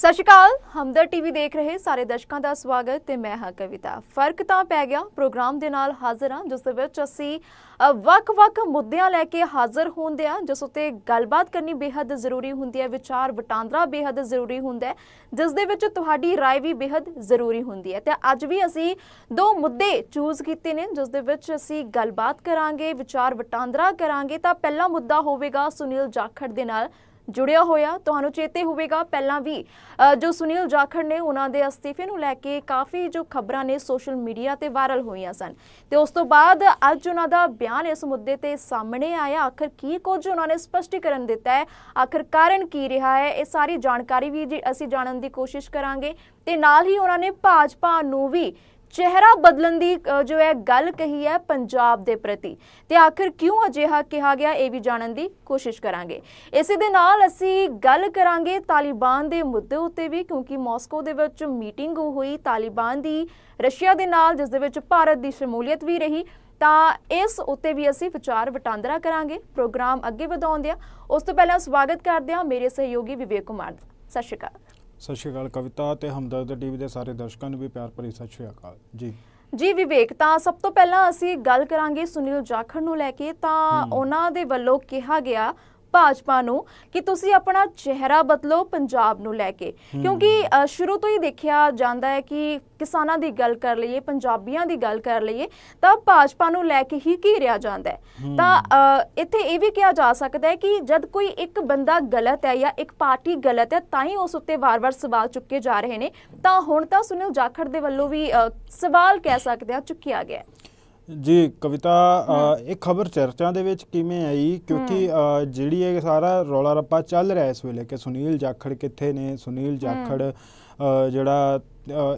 ਸਤਿ ਸ਼੍ਰੀ ਅਕਾਲ, ਹਮਦਰ ਟੀਵੀ ਦੇਖ ਰਹੇ ਸਾਰੇ ਦਰਸ਼ਕਾਂ ਦਾ ਸਵਾਗਤ ਤੇ ਮੈਂ ਹਾਂ ਕਵਿਤਾ। ਫ਼ਰਕ ਤਾਂ ਪੈ ਗਿਆ, ਪ੍ਰੋਗਰਾਮ ਦੇ ਨਾਲ ਹਾਜ਼ਰ ਹਾਂ, ਜਿਸ ਦੇ ਵਿੱਚ ਅਸੀਂ ਵੱਖ-ਵੱਖ ਮੁੱਦਿਆਂ ਲੈ ਕੇ ਹਾਜ਼ਰ ਹੁੰਦੇ ਆ ਜਿਸ ਉਤੇ ਗੱਲਬਾਤ ਕਰਨੀ ਬੇਹੱਦ ਜ਼ਰੂਰੀ ਹੁੰਦੀ ਹੈ, ਵਿਚਾਰ ਵਟਾਂਦਰਾ ਬੇਹੱਦ ਜ਼ਰੂਰੀ ਹੁੰਦਾ ਹੈ, ਜਿਸ ਦੇ ਵਿੱਚ ਤੁਹਾਡੀ رائے ਵੀ ਬੇਹੱਦ ਜ਼ਰੂਰੀ ਹੁੰਦੀ ਹੈ। ਤੇ ਅੱਜ ਵੀ ਅਸੀਂ ਦੋ ਮੁੱਦੇ ਚੂਜ਼ ਕੀਤੇ ਨੇ, ਜਿਸ ਦੇ ਵਿੱਚ ਅਸੀਂ ਗੱਲਬਾਤ ਕਰਾਂਗੇ, ਵਿਚਾਰ ਵਟਾਂਦਰਾ ਕਰਾਂਗੇ, ਤਾਂ ਪਹਿਲਾ ਮੁੱਦਾ ਹੋਵੇਗਾ ਸੁਨੀਲ ਜਾਖੜ ਦੇ ਨਾਲ। ਜੁੜਿਆ ਹੋਇਆ। ਤੁਹਾਨੂੰ ਚੇਤੇ ਹੋਵੇਗਾ, ਪਹਿਲਾਂ ਵੀ ਜੋ ਸੁਨੀਲ ਜਾਖੜ ਨੇ ਉਹਨਾਂ ਦੇ ਅਸਤੀਫੇ ਨੂੰ ਲੈ ਕੇ ਕਾਫੀ ਜੋ ਖਬਰਾਂ ਨੇ ਸੋਸ਼ਲ ਮੀਡੀਆ ਤੇ ਵਾਇਰਲ ਹੋਈਆਂ ਸਨ। ਤੇ ਉਸ ਤੋਂ ਬਾਅਦ ਅੱਜ ਉਹਨਾਂ ਦਾ ਬਿਆਨ ਇਸ ਮੁੱਦੇ ਤੇ ਸਾਹਮਣੇ ਆਇਆ। ਆਖਰ ਕੀ ਕੁਝ ਉਹਨਾਂ ਨੇ ਸਪਸ਼ਟੀਕਰਨ ਦਿੱਤਾ ਹੈ? ਆਖਰ ਕਾਰਨ ਕੀ ਰਿਹਾ ਹੈ? ਇਹ ਸਾਰੀ ਜਾਣਕਾਰੀ ਵੀ ਅਸੀਂ ਜਾਣਨ ਦੀ ਕੋਸ਼ਿਸ਼ ਕਰਾਂਗੇ। ਤੇ ਨਾਲ ਹੀ ਉਹਨਾਂ ਨੇ ਭਾਜਪਾ ਨੂੰ ਵੀ ਚਿਹਰਾ ਬਦਲਣ ਦੀ ਜੋ ਹੈ ਗੱਲ ਕਹੀ ਹੈ ਪੰਜਾਬ ਦੇ ਪ੍ਰਤੀ, ਤੇ ਆਖਰ ਕਿਉਂ ਅਜਿਹਾ ਕਿਹਾ ਗਿਆ, ਇਹ ਵੀ ਜਾਣਨ ਦੀ ਕੋਸ਼ਿਸ਼ ਕਰਾਂਗੇ। ਇਸੇ ਦੇ ਨਾਲ ਅਸੀਂ ਗੱਲ ਕਰਾਂਗੇ ਤਾਲਿਬਾਨ ਦੇ ਮੁੱਦੇ ਉੱਤੇ ਵੀ, ਕਿਉਂਕਿ ਮਾਸਕੋ ਦੇ ਵਿੱਚ ਮੀਟਿੰਗ ਹੋਈ, ਤਾਲਿਬਾਨ ਦੀ, ਰਸ਼ੀਆ ਦੇ ਨਾਲ, ਜਿਸ ਦੇ ਵਿੱਚ ਭਾਰਤ ਦੀ ਸ਼ਮੂਲੀਅਤ ਵੀ ਰਹੀ, ਤਾਂ ਇਸ ਉੱਤੇ ਵੀ ਅਸੀਂ ਵਿਚਾਰ ਵਟਾਂਦਰਾ ਕਰਾਂਗੇ। ਪ੍ਰੋਗਰਾਮ ਅੱਗੇ ਵਧਾਉਂਦੇ ਆ ਉਸ ਤੋਂ ਪਹਿਲਾਂ ਸਵਾਗਤ ਕਰਦੇ ਹਾਂ ਮੇਰੇ ਸਹਿਯੋਗੀ ਵਿਵੇਕ ਕੁਮਾਰ ਦਾ। ਸਤਿ ਸ਼੍ਰੀ ਅਕਾਲ। ਸਤਿ ਸ਼੍ਰੀ ਅਕਾਲ ਕਵਿਤਾ ਤੇ ਹਮਦਰਦ ਟੀਵੀ ਦੇ ਸਾਰੇ ਦਰਸ਼ਕਾਂ ਨੂੰ ਵੀ ਪਿਆਰ ਭਰੀ ਸਤਿ ਸ਼੍ਰੀ ਅਕਾਲ। ਜੀ। ਜੀ ਵਿਵੇਕ ਤਾਂ ਸਭ ਤੋਂ ਪਹਿਲਾਂ ਅਸੀਂ ਗੱਲ ਕਰਾਂਗੇ ਸੁਨੀਲ ਜਾਖੜ ਨੂੰ ਲੈ ਕੇ ਤਾਂ ਉਹਨਾਂ ਦੇ ਵੱਲੋਂ ਕਿਹਾ ਗਿਆ ਭਾਜਪਾ ਨੂੰ ਕਿ ਤੁਸੀਂ ਆਪਣਾ ਚਿਹਰਾ ਬਦਲੋ ਪੰਜਾਬ ਨੂੰ ਲੈ ਕੇ। ਕਿਉਂਕਿ ਸ਼ੁਰੂ ਤੋਂ ਹੀ ਦੇਖਿਆ ਜਾਂਦਾ ਹੈ ਕਿ ਕਿਸਾਨਾਂ ਦੀ ਗੱਲ ਕਰ ਲਈਏ ਪੰਜਾਬੀਆਂ ਦੀ ਗੱਲ ਕਰ ਲਈਏ ਤਾਂ ਭਾਜਪਾ ਨੂੰ ਲੈ ਕੇ ਹੀ ਘੇਰਿਆ ਜਾਂਦਾ ਹੈ। ਤਾਂ ਇੱਥੇ ਇਹ ਵੀ ਕਿਹਾ ਜਾ ਸਕਦਾ ਹੈ ਕਿ ਜਦ ਕੋਈ ਇੱਕ ਬੰਦਾ ਗਲਤ ਹੈ ਜਾਂ ਇੱਕ ਪਾਰਟੀ ਗਲਤ ਹੈ ਤਾਂ ਹੀ ਉਸ ਉੱਤੇ ਵਾਰ-ਵਾਰ ਸਵਾਲ ਚੁੱਕੇ ਜਾ ਰਹੇ ਨੇ। ਤਾਂ ਹੁਣ ਤਾਂ ਸੁਨੀਲ ਜਾਖੜ ਦੇ ਵੱਲੋਂ ਵੀ ਸਵਾਲ ਕਹਿ ਸਕਦੇ ਆ ਚੁੱਕਿਆ ਗਿਆ ਹੈ। ਜੀ ਕਵਿਤਾ ਇਹ ਖਬਰ ਚਰਚਾ ਦੇ ਵਿੱਚ ਕਿਵੇਂ ਆਈ? ਕਿਉਂਕਿ ਜਿਹੜੀ ਇਹ ਸਾਰਾ ਰੌਲਾ ਰੱਪਾ ਚੱਲ ਰਿਹਾ ਇਸ ਵੇਲੇ ਕਿ ਸੁਨੀਲ ਜਾਖੜ ਕਿੱਥੇ ਨੇ? ਸੁਨੀਲ ਜਾਖੜ ਜਿਹੜਾ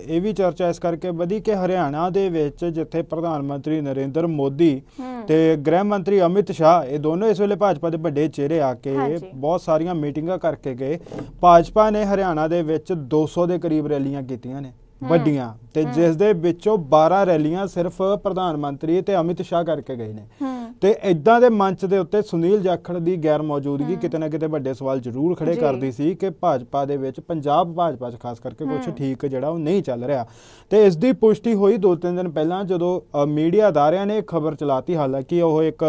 ਇਹ ਵੀ ਚਰਚਾ ਇਸ ਕਰਕੇ ਵਧੀ ਕਿ ਹਰਿਆਣਾ ਦੇ ਵਿੱਚ ਜਿੱਥੇ ਪ੍ਰਧਾਨ ਮੰਤਰੀ ਨਰਿੰਦਰ ਮੋਦੀ ਤੇ ਗ੍ਰਹਿ ਮੰਤਰੀ ਅਮਿਤ ਸ਼ਾਹ ਇਹ ਦੋਨੋਂ ਇਸ ਵੇਲੇ ਭਾਜਪਾ ਦੇ ਵੱਡੇ ਚਿਹਰੇ ਆ ਕੇ। ਬਹੁਤ ਸਾਰੀਆਂ ਮੀਟਿੰਗਾਂ ਕਰਕੇ ਗਏ। ਭਾਜਪਾ ਨੇ ਹਰਿਆਣਾ ਦੇ ਵਿੱਚ 200 ਦੇ ਕਰੀਬ ਰੈਲੀਆਂ ਕੀਤੀਆਂ ਨੇ। ਵੱਡੀਆਂ ਤੇ ਜਿਸ ਦੇ ਵਿੱਚੋਂ 12 ਰੈਲੀਆਂ ਸਿਰਫ ਪ੍ਰਧਾਨ ਮੰਤਰੀ ਤੇ ਅਮਿਤ ਸ਼ਾਹ ਕਰਕੇ ਗਏ ਨੇ। ਤੇ ਇਦਾਂ ਦੇ ਮੰਚ ਦੇ ਉੱਤੇ ਸੁਨੀਲ ਜਾਖੜ ਦੀ ਗੈਰ ਮੌਜੂਦਗੀ ਕਿਤੇ ਨਾ ਕਿਤੇ ਵੱਡੇ ਸਵਾਲ ਜ਼ਰੂਰ ਖੜੇ। ਕਰਦੀ ਸੀ ਕਿ ਭਾਜਪਾ ਦੇ ਵਿੱਚ ਪੰਜਾਬ ਭਾਜਪਾ 'ਚ ਖਾਸ ਕਰਕੇ ਕੁਝ ਠੀਕ ਜਿਹੜਾ ਉਹ ਨਹੀਂ ਚੱਲ ਰਿਹਾ। ਤੇ ਇਸ ਦੀ ਪੁਸ਼ਟੀ ਹੋਈ ਦੋ ਤਿੰਨ ਦਿਨ ਪਹਿਲਾਂ ਜਦੋਂ ਮੀਡੀਆ ਅਦਾਰਿਆਂ ਨੇ ਖਬਰ ਚਲਾਤੀ। ਹਾਲਾਂਕਿ ਉਹ ਇੱਕ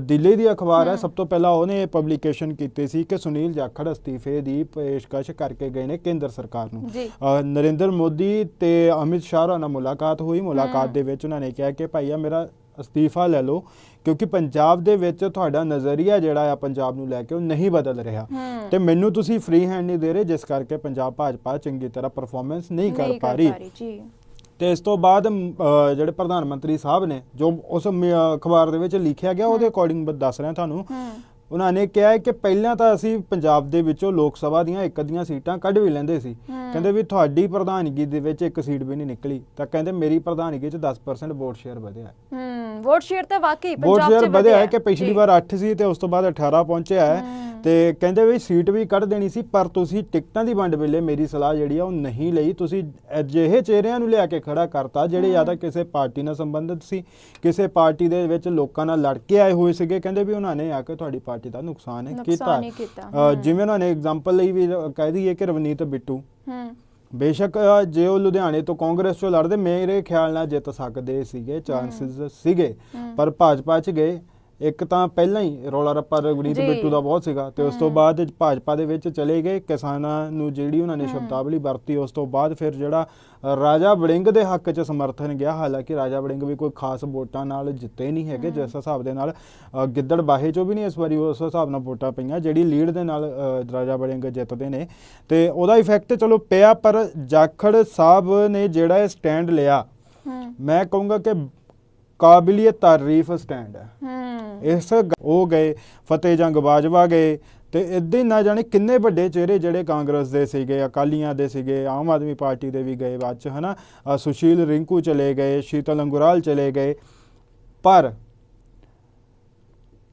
ਦਿੱਲੀ ਦੀ ਅਖਬਾਰ ਹੈ। ਸਭ ਤੋਂ ਪਹਿਲਾਂ ਉਹਨੇ ਪਬਲੀਕੇਸ਼ਨ ਕੀਤੀ ਸੀ ਕਿ ਸੁਨੀਲ ਜਾਖੜ ਅਸਤੀਫੇ ਦੀ ਪੇਸ਼ਕਸ਼ ਕਰਕੇ ਗਏ ਨੇ ਕੇਂਦਰ ਸਰਕਾਰ ਨੂੰ। ਨਰਿੰਦਰ ਮੋਦੀ ਤੇ ਅਮਿਤ ਸ਼ਾਹ ਨਾਲ ਮੁਲਾਕਾਤ ਹੋਈ। ਮੁਲਾਕਾਤ ਦੇ ਵਿੱਚ ਉਹਨਾਂ ਨੇ ਕਿਹਾ ਕਿ ਭਾਈਆ ਮੇਰਾ ਅਸਤੀਫਾ ਲੈ ਲਓ ਕਿਉਂਕਿ ਪੰਜਾਬ ਦੇ ਵਿੱਚ ਤੁਹਾਡਾ ਨਜ਼ਰੀਆ ਜਿਹੜਾ ਆ ਪੰਜਾਬ ਨੂੰ ਲੈ ਕੇ ਉਹ ਨਹੀਂ ਬਦਲ ਰਿਹਾ। ਤੇ ਮੈਨੂੰ ਤੁਸੀਂ ਫ੍ਰੀ ਹੈਂਡ ਨਹੀਂ ਦੇ ਰਹੇ ਜਿਸ ਕਰਕੇ ਪੰਜਾਬ ਭਾਜਪਾ ਚੰਗੀ ਤਰ੍ਹਾਂ ਪਰਫਾਰਮੈਂਸ ਨਹੀਂ ਕਰ ਪਾ ਰਹੀ। ਜੀ। ਤੇ ਇਸ ਤੋਂ ਬਾਅਦ ਜਿਹੜੇ ਪ੍ਰਧਾਨ ਮੰਤਰੀ ਸਾਹਿਬ ਨੇ ਜੋ ਉਸ ਅਖਬਾਰ ਦੇ ਵਿੱਚ ਲਿਖਿਆ ਗਿਆ ਉਹਦੇ ਅਕੋਰਡਿੰਗ ਦੱਸ ਰਿਹਾ ਤੁਹਾਨੂੰ। ਉਹਨਾਂ ਨੇ ਕਿਹਾ ਕਿ ਪਹਿਲਾਂ ਤਾਂ ਅਸੀਂ ਪੰਜਾਬ ਦੇ ਵਿੱਚੋਂ ਲੋਕ ਸਭਾ ਦੀਆਂ ਇੱਕ ਅੱਧੀਆਂ ਸੀਟਾਂ ਕੱਢ ਵੀ ਲੈਂਦੇ ਸੀ। ਕਹਿੰਦੇ ਵੀ ਤੁਹਾਡੀ ਪ੍ਰਧਾਨਗੀ ਦੇ ਵਿੱਚ ਇੱਕ ਸੀਟ ਵੀ ਨਹੀਂ ਨਿਕਲੀ। ਤਾਂ ਕਹਿੰਦੇ ਮੇਰੀ ਪ੍ਰਧਾਨਗੀ 'ਚ 10% ਵੋਟ ਸ਼ੇਅਰ ਵਧਿਆ। ਵੋਟ ਸ਼ੇਅਰ ਤਾਂ ਵਾਕਈ ਪੰਜਾਬ ਚ ਵਧਿਆ ਹੈ ਹੈ। ਕਿ ਪਿਛਲੀ ਜੀ। ਵਾਰ 8 ਸੀ ਤੇ ਉਸ ਤੋਂ ਬਾਅਦ 18 ਪਹੁੰਚਿਆ ਹੈ। ਤੇ ਕਹਿੰਦੇ ਵੀ ਸੀਟ ਵੀ ਕੱਢ ਦੇਣੀ ਸੀ ਪਰ ਤੁਸੀਂ ਟਿਕਟਾਂ ਦੀ ਵੰਡ ਵੇਲੇ ਮੇਰੀ ਸਲਾਹ ਜਿਹੜੀ ਆ ਉਹ ਨਹੀਂ ਲਈ। ਤੁਸੀਂ ਅਜਿਹੇ ਚਿਹਰਿਆਂ ਨੂੰ ਲਿਆ ਕੇ ਖੜਾ ਕਰਤਾ ਜਿਹੜੇ ਜ਼ਿਆਦਾ ਕਿਸੇ ਪਾਰਟੀ ਨਾਲ ਸੰਬੰਧਿਤ ਸੀ ਕਿਸੇ ਪਾਰਟੀ ਦੇ ਵਿੱਚ ਲੋਕਾਂ ਨਾਲ ਲੜ ਕੇ ਆਏ ਹੋਏ ਸੀਗੇ। ਕਹਿੰਦੇ ਵੀ ਉਹਨਾਂ ਨੇ ਆ ਕੇ ਤੁਹਾਡੀ ਪਾਰਟੀ ਦਾ ਨੁਕਸਾਨ ਕੀਤਾ, ਜਿਵੇਂ ਉਹਨਾਂ ਨੇ ਐਗਜ਼ਾਮਪਲ ਲਈ ਵੀ ਕਹਿ ਦਈਏ ਕਿ ਰਵਨੀਤ ਬਿੱਟੂ। ਹੂੰ। ਬੇਸ਼ੱਕ ਜੇ ਉਹ ਲੁਧਿਆਣੇ ਤੋਂ ਕਾਂਗਰਸ ਚੋਂ ਲੜਦੇ ਮੇਰੇ ਖਿਆਲ ਨਾਲ ਜਿੱਤ ਸਕਦੇ ਸੀਗੇ ਚਾਂਸਸ ਸੀਗੇ ਪਰ ਭਾਜਪਾ 'ਚ ਗਏ। ਇੱਕ ਤਾਂ ਪਹਿਲਾਂ ਹੀ ਰੌਲਾ ਰੱਪਾ ਰਵਨੀਤ ਜੀ। ਬਿੱਟੂ ਦਾ ਬਹੁਤ ਸੀਗਾ ਤੇ ਉਸ ਤੋਂ ਬਾਅਦ ਭਾਜਪਾ ਦੇ ਵਿੱਚ ਚਲੇ ਗਏ। ਕਿਸਾਨਾਂ ਨੂੰ ਜਿਹੜੀ ਉਹਨਾਂ ਨੇ ਸ਼ਬਦਾਵਲੀ ਵਰਤੀ ਉਸ ਤੋਂ ਬਾਅਦ ਫਿਰ ਜਿਹੜਾ ਰਾਜਾ ਵੜਿੰਗ ਦੇ ਹੱਕ 'ਚ ਸਮਰਥਨ ਗਿਆ। ਹਾਲਾਂਕਿ ਰਾਜਾ ਵੜਿੰਗ ਵੀ ਕੋਈ ਖਾਸ ਵੋਟਾਂ ਨਾਲ ਜਿੱਤੇ ਨਹੀਂ ਹੈਗੇ ਜਿਸ ਹਿਸਾਬ ਦੇ ਨਾਲ ਗਿੱਦੜ ਬਾਹੇ 'ਚੋਂ ਵੀ ਨਹੀਂ ਇਸ ਵਾਰੀ ਉਸ ਹਿਸਾਬ ਨਾਲ ਵੋਟਾਂ ਪਈਆਂ। ਜਿਹੜੀ ਲੀਡ ਦੇ ਨਾਲ ਰਾਜਾ ਵੜਿੰਗ ਜਿੱਤਦੇ ਨੇ। ਤੇ ਉਹਦਾ ਇਫੈਕਟ ਚਲੋ ਪਿਆ ਪਰ ਜਾਖੜ ਸਾਹਿਬ ਨੇ ਜਿਹੜਾ ਇਹ ਸਟੈਂਡ ਲਿਆ ਮੈਂ ਕਹੂੰਗਾ ਕਿ ਕਾਬਿਲਿਯ ਤਾਰੀਫ ਸਟੈਂਡ ਹੈ। ਹੂੰ। ਇਸ ਉਹ ਗਏ ਫਤਿਹ ਜੰਗ ਬਾਜਵਾ ਗਏ ਤੇ ਇਦਾਂ ਹੀ ਨਾ ਜਾਣੇ ਕਿੰਨੇ ਵੱਡੇ ਚਿਹਰੇ ਜਿਹੜੇ ਕਾਂਗਰਸ ਦੇ ਸੀਗੇ ਅਕਾਲੀਆਂ ਦੇ ਸੀਗੇ ਆਮ ਆਦਮੀ ਪਾਰਟੀ ਦੇ ਵੀ ਗਏ ਬਾਅਦ ਚ ਹਨਾ? ਸੁਸ਼ੀਲ ਰਿੰਕੂ ਚਲੇ ਗਏ ਸ਼ੀਤਲ ਅੰਗੁਰਾਲ ਚਲੇ ਗਏ। ਪਰ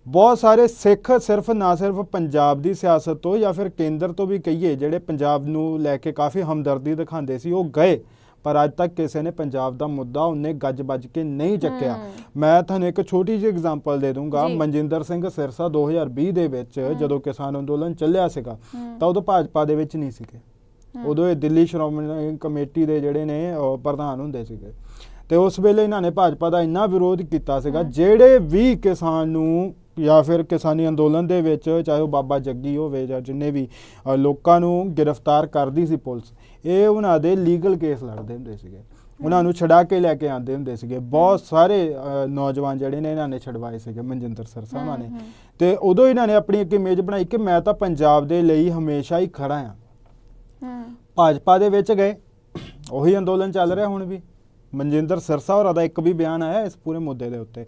ਬਹੁਤ ਸਾਰੇ ਸਿੱਖ ਸਿਰਫ ਨਾ ਸਿਰਫ ਪੰਜਾਬ ਦੀ ਸਿਆਸਤ ਤੋਂ ਜਾਂ ਫਿਰ ਕੇਂਦਰ ਤੋਂ ਵੀ ਕਹੀਏ ਜਿਹੜੇ ਪੰਜਾਬ ਨੂੰ ਲੈ ਕੇ ਕਾਫੀ ਹਮਦਰਦੀ ਦਿਖਾਉਂਦੇ ਸੀ ਉਹ ਗਏ। ਪਰ ਅੱਜ ਤੱਕ ਕਿਸੇ ਨੇ ਪੰਜਾਬ ਦਾ ਮੁੱਦਾ ਉਹਨੇ ਗੱਜ ਵੱਜ ਕੇ ਨਹੀਂ ਚੱਕਿਆ। ਮੈਂ ਤੁਹਾਨੂੰ ਇੱਕ ਛੋਟੀ ਜਿਹੀ ਐਗਜ਼ਾਮਪਲ ਦੇ ਦੂੰਗਾ। ਮਨਜਿੰਦਰ ਸਿੰਘ ਸਿਰਸਾ 2020 ਦੇ ਵਿੱਚ ਜਦੋਂ ਕਿਸਾਨ ਅੰਦੋਲਨ ਚੱਲਿਆ ਸੀਗਾ ਤਾਂ ਉਦੋਂ ਭਾਜਪਾ ਦੇ ਵਿੱਚ ਨਹੀਂ ਸੀਗੇ। ਉਦੋਂ ਇਹ ਦਿੱਲੀ ਸ਼੍ਰੋਮਣੀ ਕਮੇਟੀ ਦੇ ਜਿਹੜੇ ਨੇ ਪ੍ਰਧਾਨ ਹੁੰਦੇ ਸੀਗੇ। ਤੇ ਉਸ ਵੇਲੇ ਇਹਨਾਂ ਨੇ ਭਾਜਪਾ ਦਾ ਇੰਨਾ ਵਿਰੋਧ ਕੀਤਾ ਸੀਗਾ ਜਿਹੜੇ ਵੀ ਕਿਸਾਨ ਨੂੰ ਜਾਂ ਫਿਰ ਕਿਸਾਨੀ ਅੰਦੋਲਨ ਦੇ ਵਿੱਚ ਚਾਹੇ ਉਹ ਬਾਬਾ ਜੱਗੀ ਹੋਵੇ ਜਾਂ ਜਿੰਨੇ ਵੀ ਲੋਕਾਂ ਨੂੰ ਗ੍ਰਿਫਤਾਰ ਕਰਦੀ ਸੀ ਪੁਲਿਸ ਇਹ ਉਹਨਾਂ ਦੇ ਲੀਗਲ ਕੇਸ ਲੜਦੇ ਹੁੰਦੇ ਸੀਗੇ। ਉਹਨਾਂ ਨੂੰ ਛਡਾ ਕੇ ਲੈ ਕੇ ਆਉਂਦੇ ਹੁੰਦੇ ਸੀਗੇ। ਬਹੁਤ ਸਾਰੇ ਨੌਜਵਾਨ ਜਿਹੜੇ ਨੇ ਇਹਨਾਂ ਨੇ ਛਡਵਾਏ ਸੀਗੇ ਮਨਜਿੰਦਰ ਸਰਸਾ ਉਹਨਾਂ ਨੇ। ਤੇ ਉਦੋਂ ਇਹਨਾਂ ਨੇ ਆਪਣੀ ਇੱਕ ਇਮੇਜ ਬਣਾਈ ਕਿ ਮੈਂ ਤਾਂ ਪੰਜਾਬ ਦੇ ਲਈ ਹਮੇਸ਼ਾ ਹੀ ਖੜਾ ਆ ਹੂੰ ਭਾਜਪਾ ਦੇ ਵਿੱਚ ਗਏ। ਉਹੀ ਅੰਦੋਲਨ ਚੱਲ ਰਿਹਾ ਹੁਣ ਵੀ। ਮਨਜਿੰਦਰ ਸਿਰਸਾ ਹੋਰਾਂ ਦਾ ਇੱਕ ਵੀ ਬਿਆਨ ਆਇਆ ਇਸ ਪੂਰੇ ਮੁੱਦੇ ਦੇ ਉੱਤੇ।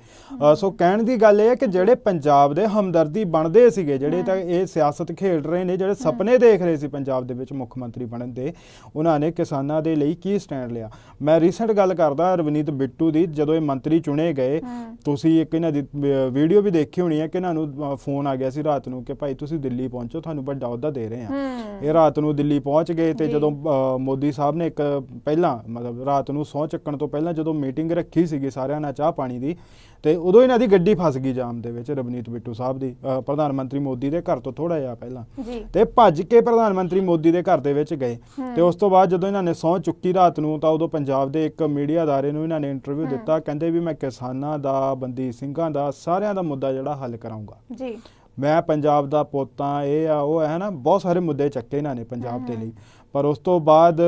ਸੋ ਕਹਿਣ ਦੀ ਗੱਲ ਇਹ ਹੈ ਕਿ ਜਿਹੜੇ ਪੰਜਾਬ ਦੇ ਹਮਦਰਦੀ ਬਣਦੇ ਸੀਗੇ ਜਿਹੜੇ ਤਾਂ ਇਹ ਸਿਆਸਤ ਖੇਡ ਰਹੇ ਨੇ ਜਿਹੜੇ ਸੁਪਨੇ ਦੇਖ ਰਹੇ ਸੀ ਪੰਜਾਬ ਦੇ ਵਿੱਚ ਮੁੱਖ ਮੰਤਰੀ ਬਣਨ ਦੇ ਉਹਨਾਂ ਨੇ ਕਿਸਾਨਾਂ ਦੇ ਲਈ ਕੀ ਸਟੈਂਡ ਲਿਆ? ਮੈਂ ਰੀਸੈਂਟ ਗੱਲ ਕਰਦਾ ਰਵਨੀਤ ਬਿੱਟੂ ਦੀ ਜਦੋਂ ਇਹ ਮੰਤਰੀ ਚੁਣੇ ਗਏ। ਤੁਸੀਂ ਇੱਕ ਇਹਨਾਂ ਦੀ ਵੀਡੀਓ ਵੀ ਦੇਖੀ ਹੋਣੀ ਹੈ ਕਿ ਇਹਨਾਂ ਨੂੰ ਫੋਨ ਆ ਗਿਆ ਸੀ ਰਾਤ ਨੂੰ ਕਿ ਭਾਈ ਤੁਸੀਂ ਦਿੱਲੀ ਪਹੁੰਚੋ ਤੁਹਾਨੂੰ ਵੱਡਾ ਅਹੁਦਾ ਦੇ ਰਹੇ ਹਾਂ। ਇਹ ਰਾਤ ਨੂੰ ਦਿੱਲੀ ਪਹੁੰਚ ਗਏ ਤੇ। ਜਦੋਂ ਮੋਦੀ ਸਾਹਿਬ ਨੇ ਇੱਕ ਪਹਿਲਾਂ ਮਤਲਬ ਰਾਤ ਨੂੰ ਸਹੁੰ ਚੱਕਣ ਤੋਂ ਪਹਿਲਾਂ ਜਦੋਂ ਮੀਟਿੰਗ ਰੱਖੀ ਸੀਗੀ ਸਾਰਿਆਂ ਨਾਲ ਚਾਹ ਪਾਣੀ ਦੀ ਤੇ ਉਦੋਂ ਇਹਨਾਂ ਦੀ ਗੱਡੀ ਫਸ ਗਈ ਜਾਮ ਦੇ ਵਿੱਚ ਰਵਨੀਤ ਬਿੱਟੂ ਸਾਹਿਬ ਦੀ ਅ, ਪ੍ਰਧਾਨ ਮੰਤਰੀ ਮੋਦੀ ਦੇ ਘਰ ਤੋਂ ਥੋੜਾ ਜਿਹਾ ਪਹਿਲਾਂ। ਜੀ। ਤੇ ਭੱਜ ਕੇ ਪ੍ਰਧਾਨ ਮੰਤਰੀ ਮੋਦੀ ਦੇ ਘਰ ਦੇ ਵਿੱਚ ਗਏ। ਤੇ ਉਸ ਤੋਂ ਬਾਅਦ ਜਦੋਂ ਇਹਨਾਂ ਨੇ ਸਹੁੰ ਚੁੱਕੀ ਰਾਤ ਨੂੰ ਤਾਂ ਉਦੋਂ ਪੰਜਾਬ ਦੇ ਇੱਕ ਮੀਡੀਆ ਅਦਾਰੇ ਨੂੰ ਇਹਨਾਂ ਨੇ ਇੰਟਰਵਿਊ। ਦਿੱਤਾ। ਕਹਿੰਦੇ ਵੀ ਮੈਂ ਕਿਸਾਨਾਂ ਦਾ ਬੰਦੀ ਸਿੰਘਾਂ ਦਾ ਸਾਰਿਆਂ ਦਾ ਮੁੱਦਾ ਜਿਹੜਾ ਹੱਲ ਕਰਾਉਂਗਾ ਜੀ। ਮੈਂ ਪੰਜਾਬ ਦਾ ਪੋਤਾ ਇਹ ਆ ਉਹ ਹੈ ਨਾ? ਬਹੁਤ ਸਾਰੇ ਮੁੱਦੇ ਚੱਕੇ ਇਹਨਾਂ ਨੇ ਪੰਜਾਬ ਦੇ। ਲਈ। ਪਰ ਉਸ ਤੋਂ ਬਾਅਦ